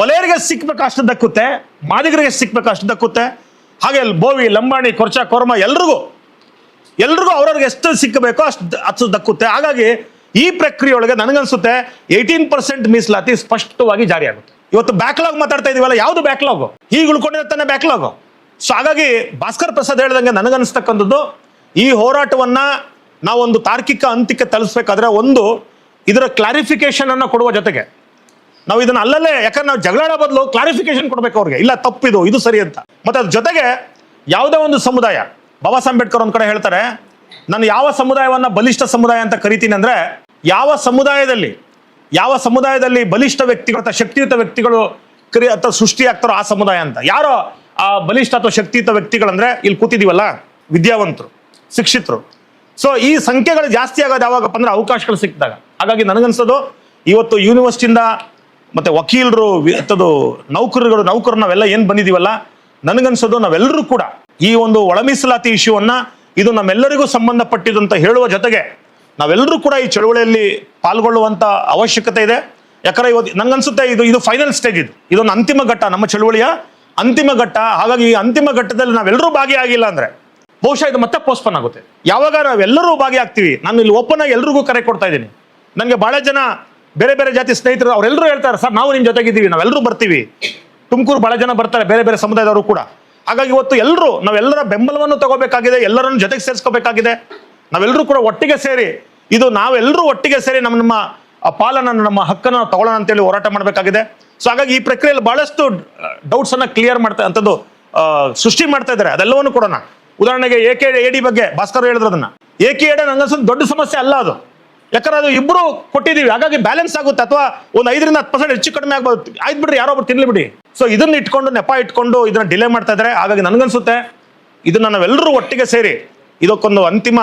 ಒಲೆಯರಿಗೆ ಸಿಕ್ಬೇಕು ಅಷ್ಟು ದಕ್ಕುತ್ತೆ, ಮಾದಿಗರಿಗೆ ಸಿಕ್ಬೇಕು ಅಷ್ಟು ದಕ್ಕುತ್ತೆ. ಹಾಗೆ ಅಲ್ಲಿ ಬೋವಿ, ಲಂಬಾಣಿ, ಕೊರ್ಚಾ, ಕೊರ್ಮ ಎಲ್ರಿಗೂ ಎಲ್ರಿಗೂ ಅವ್ರವ್ರಿಗೆ ಎಷ್ಟು ಸಿಕ್ಕಬೇಕೋ ಅಷ್ಟು ಅಷ್ಟು ದಕ್ಕುತ್ತೆ. ಹಾಗಾಗಿ ಈ ಪ್ರಕ್ರಿಯೆಯೊಳಗೆ ನನಗನ್ಸುತ್ತೆ ಏಯ್ಟೀನ್ ಪರ್ಸೆಂಟ್ ಮೀಸಲಾತಿ ಸ್ಪಷ್ಟವಾಗಿ ಜಾರಿ ಆಗುತ್ತೆ. ಇವತ್ತು ಬ್ಯಾಕ್ಲಾಗ್ ಮಾತಾಡ್ತಾ ಇದೀವಲ್ಲ, ಯಾವ್ದು ಬ್ಯಾಕ್ಲಾಗ್ ಹೀಗೆ ಉಳ್ಕೊಂಡಿರ್ತಾನೆ ಬ್ಯಾಕ್ಲಾಗು ಸೊ ಹಾಗಾಗಿ ಭಾಸ್ಕರ್ ಪ್ರಸಾದ್ ಹೇಳ್ದಂಗೆ ನನಗನ್ಸ್ತಕ್ಕಂಥದ್ದು, ಈ ಹೋರಾಟವನ್ನ ನಾವೊಂದು ತಾರ್ಕಿಕ ಅಂತ್ಯಕ್ಕೆ ತಲುಪಿಸ್ಬೇಕಾದ್ರೆ ಒಂದು, ಇದರ ಕ್ಲಾರಿಫಿಕೇಶನ್ ಅನ್ನ ಕೊಡುವ ಜೊತೆಗೆ. ನಾವು ಇದನ್ನ ಅಲ್ಲಲ್ಲೇ, ಯಾಕಂದ್ರೆ ನಾವು ಜಗಳಾಡೋ ಬದಲು ಕ್ಲಾರಿಫಿಕೇಶನ್ ಕೊಡಬೇಕು ಅವ್ರಿಗೆ. ಇಲ್ಲ, ತಪ್ಪಿದು, ಇದು ಸರಿ ಅಂತ. ಮತ್ತೆ ಅದ್ರ ಜೊತೆಗೆ ಯಾವುದೇ ಒಂದು ಸಮುದಾಯ ಬಾಬಾ ಸಾಹೇಬ್ ಒಂದ್ ಕಡೆ ಹೇಳ್ತಾರೆ, ನಾನು ಯಾವ ಸಮುದಾಯವನ್ನ ಬಲಿಷ್ಠ ಸಮುದಾಯ ಅಂತ ಕರಿತೀನಿ ಅಂದ್ರೆ, ಯಾವ ಸಮುದಾಯದಲ್ಲಿ ಯಾವ ಸಮುದಾಯದಲ್ಲಿ ಬಲಿಷ್ಠ ವ್ಯಕ್ತಿಗಳು ಅಥವಾ ಶಕ್ತಿಯುತ ವ್ಯಕ್ತಿಗಳು ಕರಿ, ಅಥವಾ ಸೃಷ್ಟಿ ಆಗ್ತಾರೋ ಆ ಸಮುದಾಯ ಅಂತ? ಯಾರೋ ಆ ಬಲಿಷ್ಠ ಅಥವಾ ಶಕ್ತಿಯುತ ವ್ಯಕ್ತಿಗಳಂದ್ರೆ ಇಲ್ಲಿ ಕೂತಿದೀವಲ್ಲ ವಿದ್ಯಾವಂತರು, ಶಿಕ್ಷಿತರು. ಸೊ ಈ ಸಂಖ್ಯೆಗಳು ಜಾಸ್ತಿ ಆಗೋದು ಯಾವಾಗಪ್ಪ ಅಂದ್ರೆ ಅವಕಾಶಗಳು ಸಿಕ್ಕಿದಾಗ. ಹಾಗಾಗಿ ನನಗನ್ಸೋದು, ಇವತ್ತು ಯೂನಿವರ್ಸಿಟಿಯಿಂದ ಮತ್ತೆ ವಕೀಲರು ಅಥದು ನೌಕರರುಗಳು ನೌಕರು ನಾವೆಲ್ಲ ಏನು ಬಂದಿದೀವಲ್ಲ ನನಗನ್ಸೋದು ನಾವೆಲ್ಲರೂ ಕೂಡ ಈ ಒಂದು ಒಳ ಮೀಸಲಾತಿ ಇಶ್ಯೂವನ್ನ ಇದು ನಮ್ಮೆಲ್ಲರಿಗೂ ಸಂಬಂಧಪಟ್ಟಿದ್ದು ಅಂತ ಹೇಳುವ ಜೊತೆಗೆ ನಾವೆಲ್ಲರೂ ಕೂಡ ಈ ಚಳುವಳಿಯಲ್ಲಿ ಪಾಲ್ಗೊಳ್ಳುವಂತ ಅವಶ್ಯಕತೆ ಇದೆ. ಯಾಕಂದ್ರೆ ಇವತ್ತು ನಂಗನ್ಸುತ್ತೆ ಇದು ಇದು ಫೈನಲ್ ಸ್ಟೇಜ್ ಇದು. ಇದೊಂದು ಅಂತಿಮ ಘಟ್ಟ, ನಮ್ಮ ಚಳುವಳಿಯ ಅಂತಿಮ ಘಟ್ಟ. ಹಾಗಾಗಿ ಈ ಅಂತಿಮ ಘಟ್ಟದಲ್ಲಿ ನಾವೆಲ್ಲರೂ ಭಾಗಿಯಾಗಿಲ್ಲ ಅಂದ್ರೆ ಬಹುಶಃ ಇದು ಮತ್ತೆ ಪೋಸ್ಟ್ಪೋನ್ ಆಗುತ್ತೆ. ಯಾವಾಗ ನಾವೆಲ್ಲರೂ ಭಾಗಿಯಾಗ್ತೀವಿ, ನಾನು ಇಲ್ಲಿ ಓಪನ್ ಆಗಿ ಎಲ್ರಿಗೂ ಕರೆ ಕೊಡ್ತಾ ಇದ್ದೀನಿ. ನನಗೆ ಬಹಳ ಜನ ಬೇರೆ ಬೇರೆ ಜಾತಿ ಸ್ನೇಹಿತರು ಅವರೆಲ್ಲರೂ ಹೇಳ್ತಾರೆ, ಸರ್, ನಾವು ನಿಮ್ಮ ಜೊತೆಗಿದ್ದೀವಿ, ನಾವೆಲ್ಲರೂ ಬರ್ತೀವಿ. ತುಮಕೂರು ಬಹಳ ಜನ ಬರ್ತಾರೆ, ಬೇರೆ ಬೇರೆ ಸಮುದಾಯದವರು ಕೂಡ. ಹಾಗಾಗಿ ಇವತ್ತು ಎಲ್ಲರೂ ನಾವೆಲ್ಲರ ಬೆಂಬಲವನ್ನು ತಗೋಬೇಕಾಗಿದೆ, ಎಲ್ಲರನ್ನು ಜೊತೆಗೆ ಸೇರಿಸ್ಕೋಬೇಕಾಗಿದೆ. ನಾವೆಲ್ಲರೂ ಕೂಡ ಒಟ್ಟಿಗೆ ಸೇರಿ, ಇದು ನಾವೆಲ್ಲರೂ ಒಟ್ಟಿಗೆ ಸೇರಿ ನಮ್ಮ ನಮ್ಮ ಪಾಲನ್ನು ಪಾಲನ ನಮ್ಮ ಹಕ್ಕನ್ನು ತಗೊಳ್ಳೋಣ ಅಂತೇಳಿ ಹೋರಾಟ ಮಾಡಬೇಕಾಗಿದೆ. ಸೊ ಹಾಗಾಗಿ ಈ ಪ್ರಕ್ರಿಯೆಯಲ್ಲಿ ಬಹಳಷ್ಟು ಡೌಟ್ಸ್ ಅನ್ನ ಕ್ಲಿಯರ್ ಮಾಡ್ತಾ ಅಂತದ್ದು ಸೃಷ್ಟಿ ಮಾಡ್ತಾ ಇದ್ದಾರೆ. ಅದೆಲ್ಲವನ್ನು ಕೊಡೋಣ. ಉದಾಹರಣೆಗೆ ಎ ಕೆ ಎಡಿ ಬಗ್ಗೆ ಭಾಸ್ಕರ್ ಹೇಳಿದ್ರು ಅದನ್ನ. ಕೆ ಎಡೆ ನಂಗನ್ಸೋದು ದೊಡ್ಡ ಸಮಸ್ಯೆ ಅಲ್ಲ ಅದು. ಯಾಕಂದ್ರೆ ಅದು ಇಬ್ರು ಕೊಟ್ಟಿದೀವಿ ಹಾಗಾಗಿ ಬ್ಯಾಲೆನ್ಸ್ ಆಗುತ್ತೆ ಅಥವಾ ಒಂದು ಐದರಿಂದ ಹತ್ತು ಪರ್ಸೆಂಟ್ ಹೆಚ್ಚು ಕಡಿಮೆ ಆಗ್ಬೋದು. ಆಯ್ತು ಬಿಡ್ರಿ, ಯಾರೋ ಒಬ್ರು ತಿನ್ಲಿ ಬಿಡಿ. ಸೊ ಇದನ್ನ ಇಟ್ಕೊಂಡು, ನೆಪ ಇಟ್ಕೊಂಡು ಇದನ್ನ ಡಿಲೇ ಮಾಡ್ತಾ ಇದ್ದಾರೆ ಹಾಗಾಗಿ ನನ್ಗನ್ಸುತ್ತೆ, ಇದನ್ನ ನಾವೆಲ್ಲರೂ ಒಟ್ಟಿಗೆ ಸೇರಿ ಇದಕ್ಕೊಂದು ಅಂತಿಮ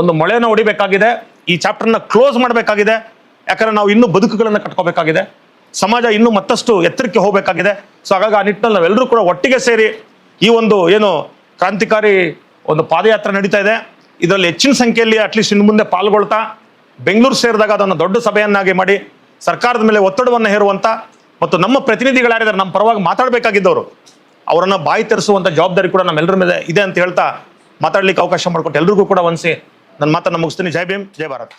ಒಂದು ಮೊಳೆನ ಹೊಡಿಬೇಕಾಗಿದೆ. ಈ ಚಾಪ್ಟರ್ನ ಕ್ಲೋಸ್ ಮಾಡಬೇಕಾಗಿದೆ. ಯಾಕಂದ್ರೆ ನಾವು ಇನ್ನೂ ಬದುಕುಗಳನ್ನು ಕಟ್ಕೋಬೇಕಾಗಿದೆ. ಸಮಾಜ ಇನ್ನೂ ಮತ್ತಷ್ಟು ಎತ್ತರಕ್ಕೆ ಹೋಗಬೇಕಾಗಿದೆ. ಸೊ ಹಾಗಾಗಿ ಆ ನಿಟ್ಟಿನಲ್ಲಿ ನಾವೆಲ್ಲರೂ ಕೂಡ ಒಟ್ಟಿಗೆ ಸೇರಿ ಈ ಒಂದು ಏನು ಕ್ರಾಂತಿಕಾರಿ ಒಂದು ಪಾದಯಾತ್ರೆ ನಡೀತಾ ಇದೆ. ಇದರಲ್ಲಿ ಹೆಚ್ಚಿನ ಸಂಖ್ಯೆಯಲ್ಲಿ ಅಟ್ಲೀಸ್ಟ್ ಇನ್ನು ಮುಂದೆ ಪಾಲ್ಗೊಳ್ತಾ ಬೆಂಗಳೂರು ಸೇರಿದಾಗ ಅದನ್ನು ದೊಡ್ಡ ಸಭೆಯನ್ನಾಗಿ ಮಾಡಿ ಸರ್ಕಾರದ ಮೇಲೆ ಒತ್ತಡವನ್ನು ಹೇರುವಂತ ಮತ್ತು ನಮ್ಮ ಪ್ರತಿನಿಧಿಗಳಾರಿದ್ದಾರೆ, ನಮ್ಮ ಪರವಾಗಿ ಮಾತಾಡಬೇಕಾಗಿದ್ದವರು, ಅವರನ್ನು ಬಾಯಿ ತರಿಸುವಂತ ಜವಾಬ್ದಾರಿ ಕೂಡ ನಮ್ಮೆಲ್ಲರ ಮೇಲೆ ಇದೆ ಅಂತ ಹೇಳ್ತಾ ಮಾತಾಡ್ಲಿಕ್ಕೆ ಅವಕಾಶ ಮಾಡಿಕೊಟ್ಟು ಎಲ್ರಿಗೂ ಕೂಡ ಒಂದ್ಸಿ ನನ್ನ ಮಾತನ್ನು ಮುಗಿಸ್ತೀನಿ. ಜೈ ಭೀಮ್, ಜೈ ಭಾರತ್.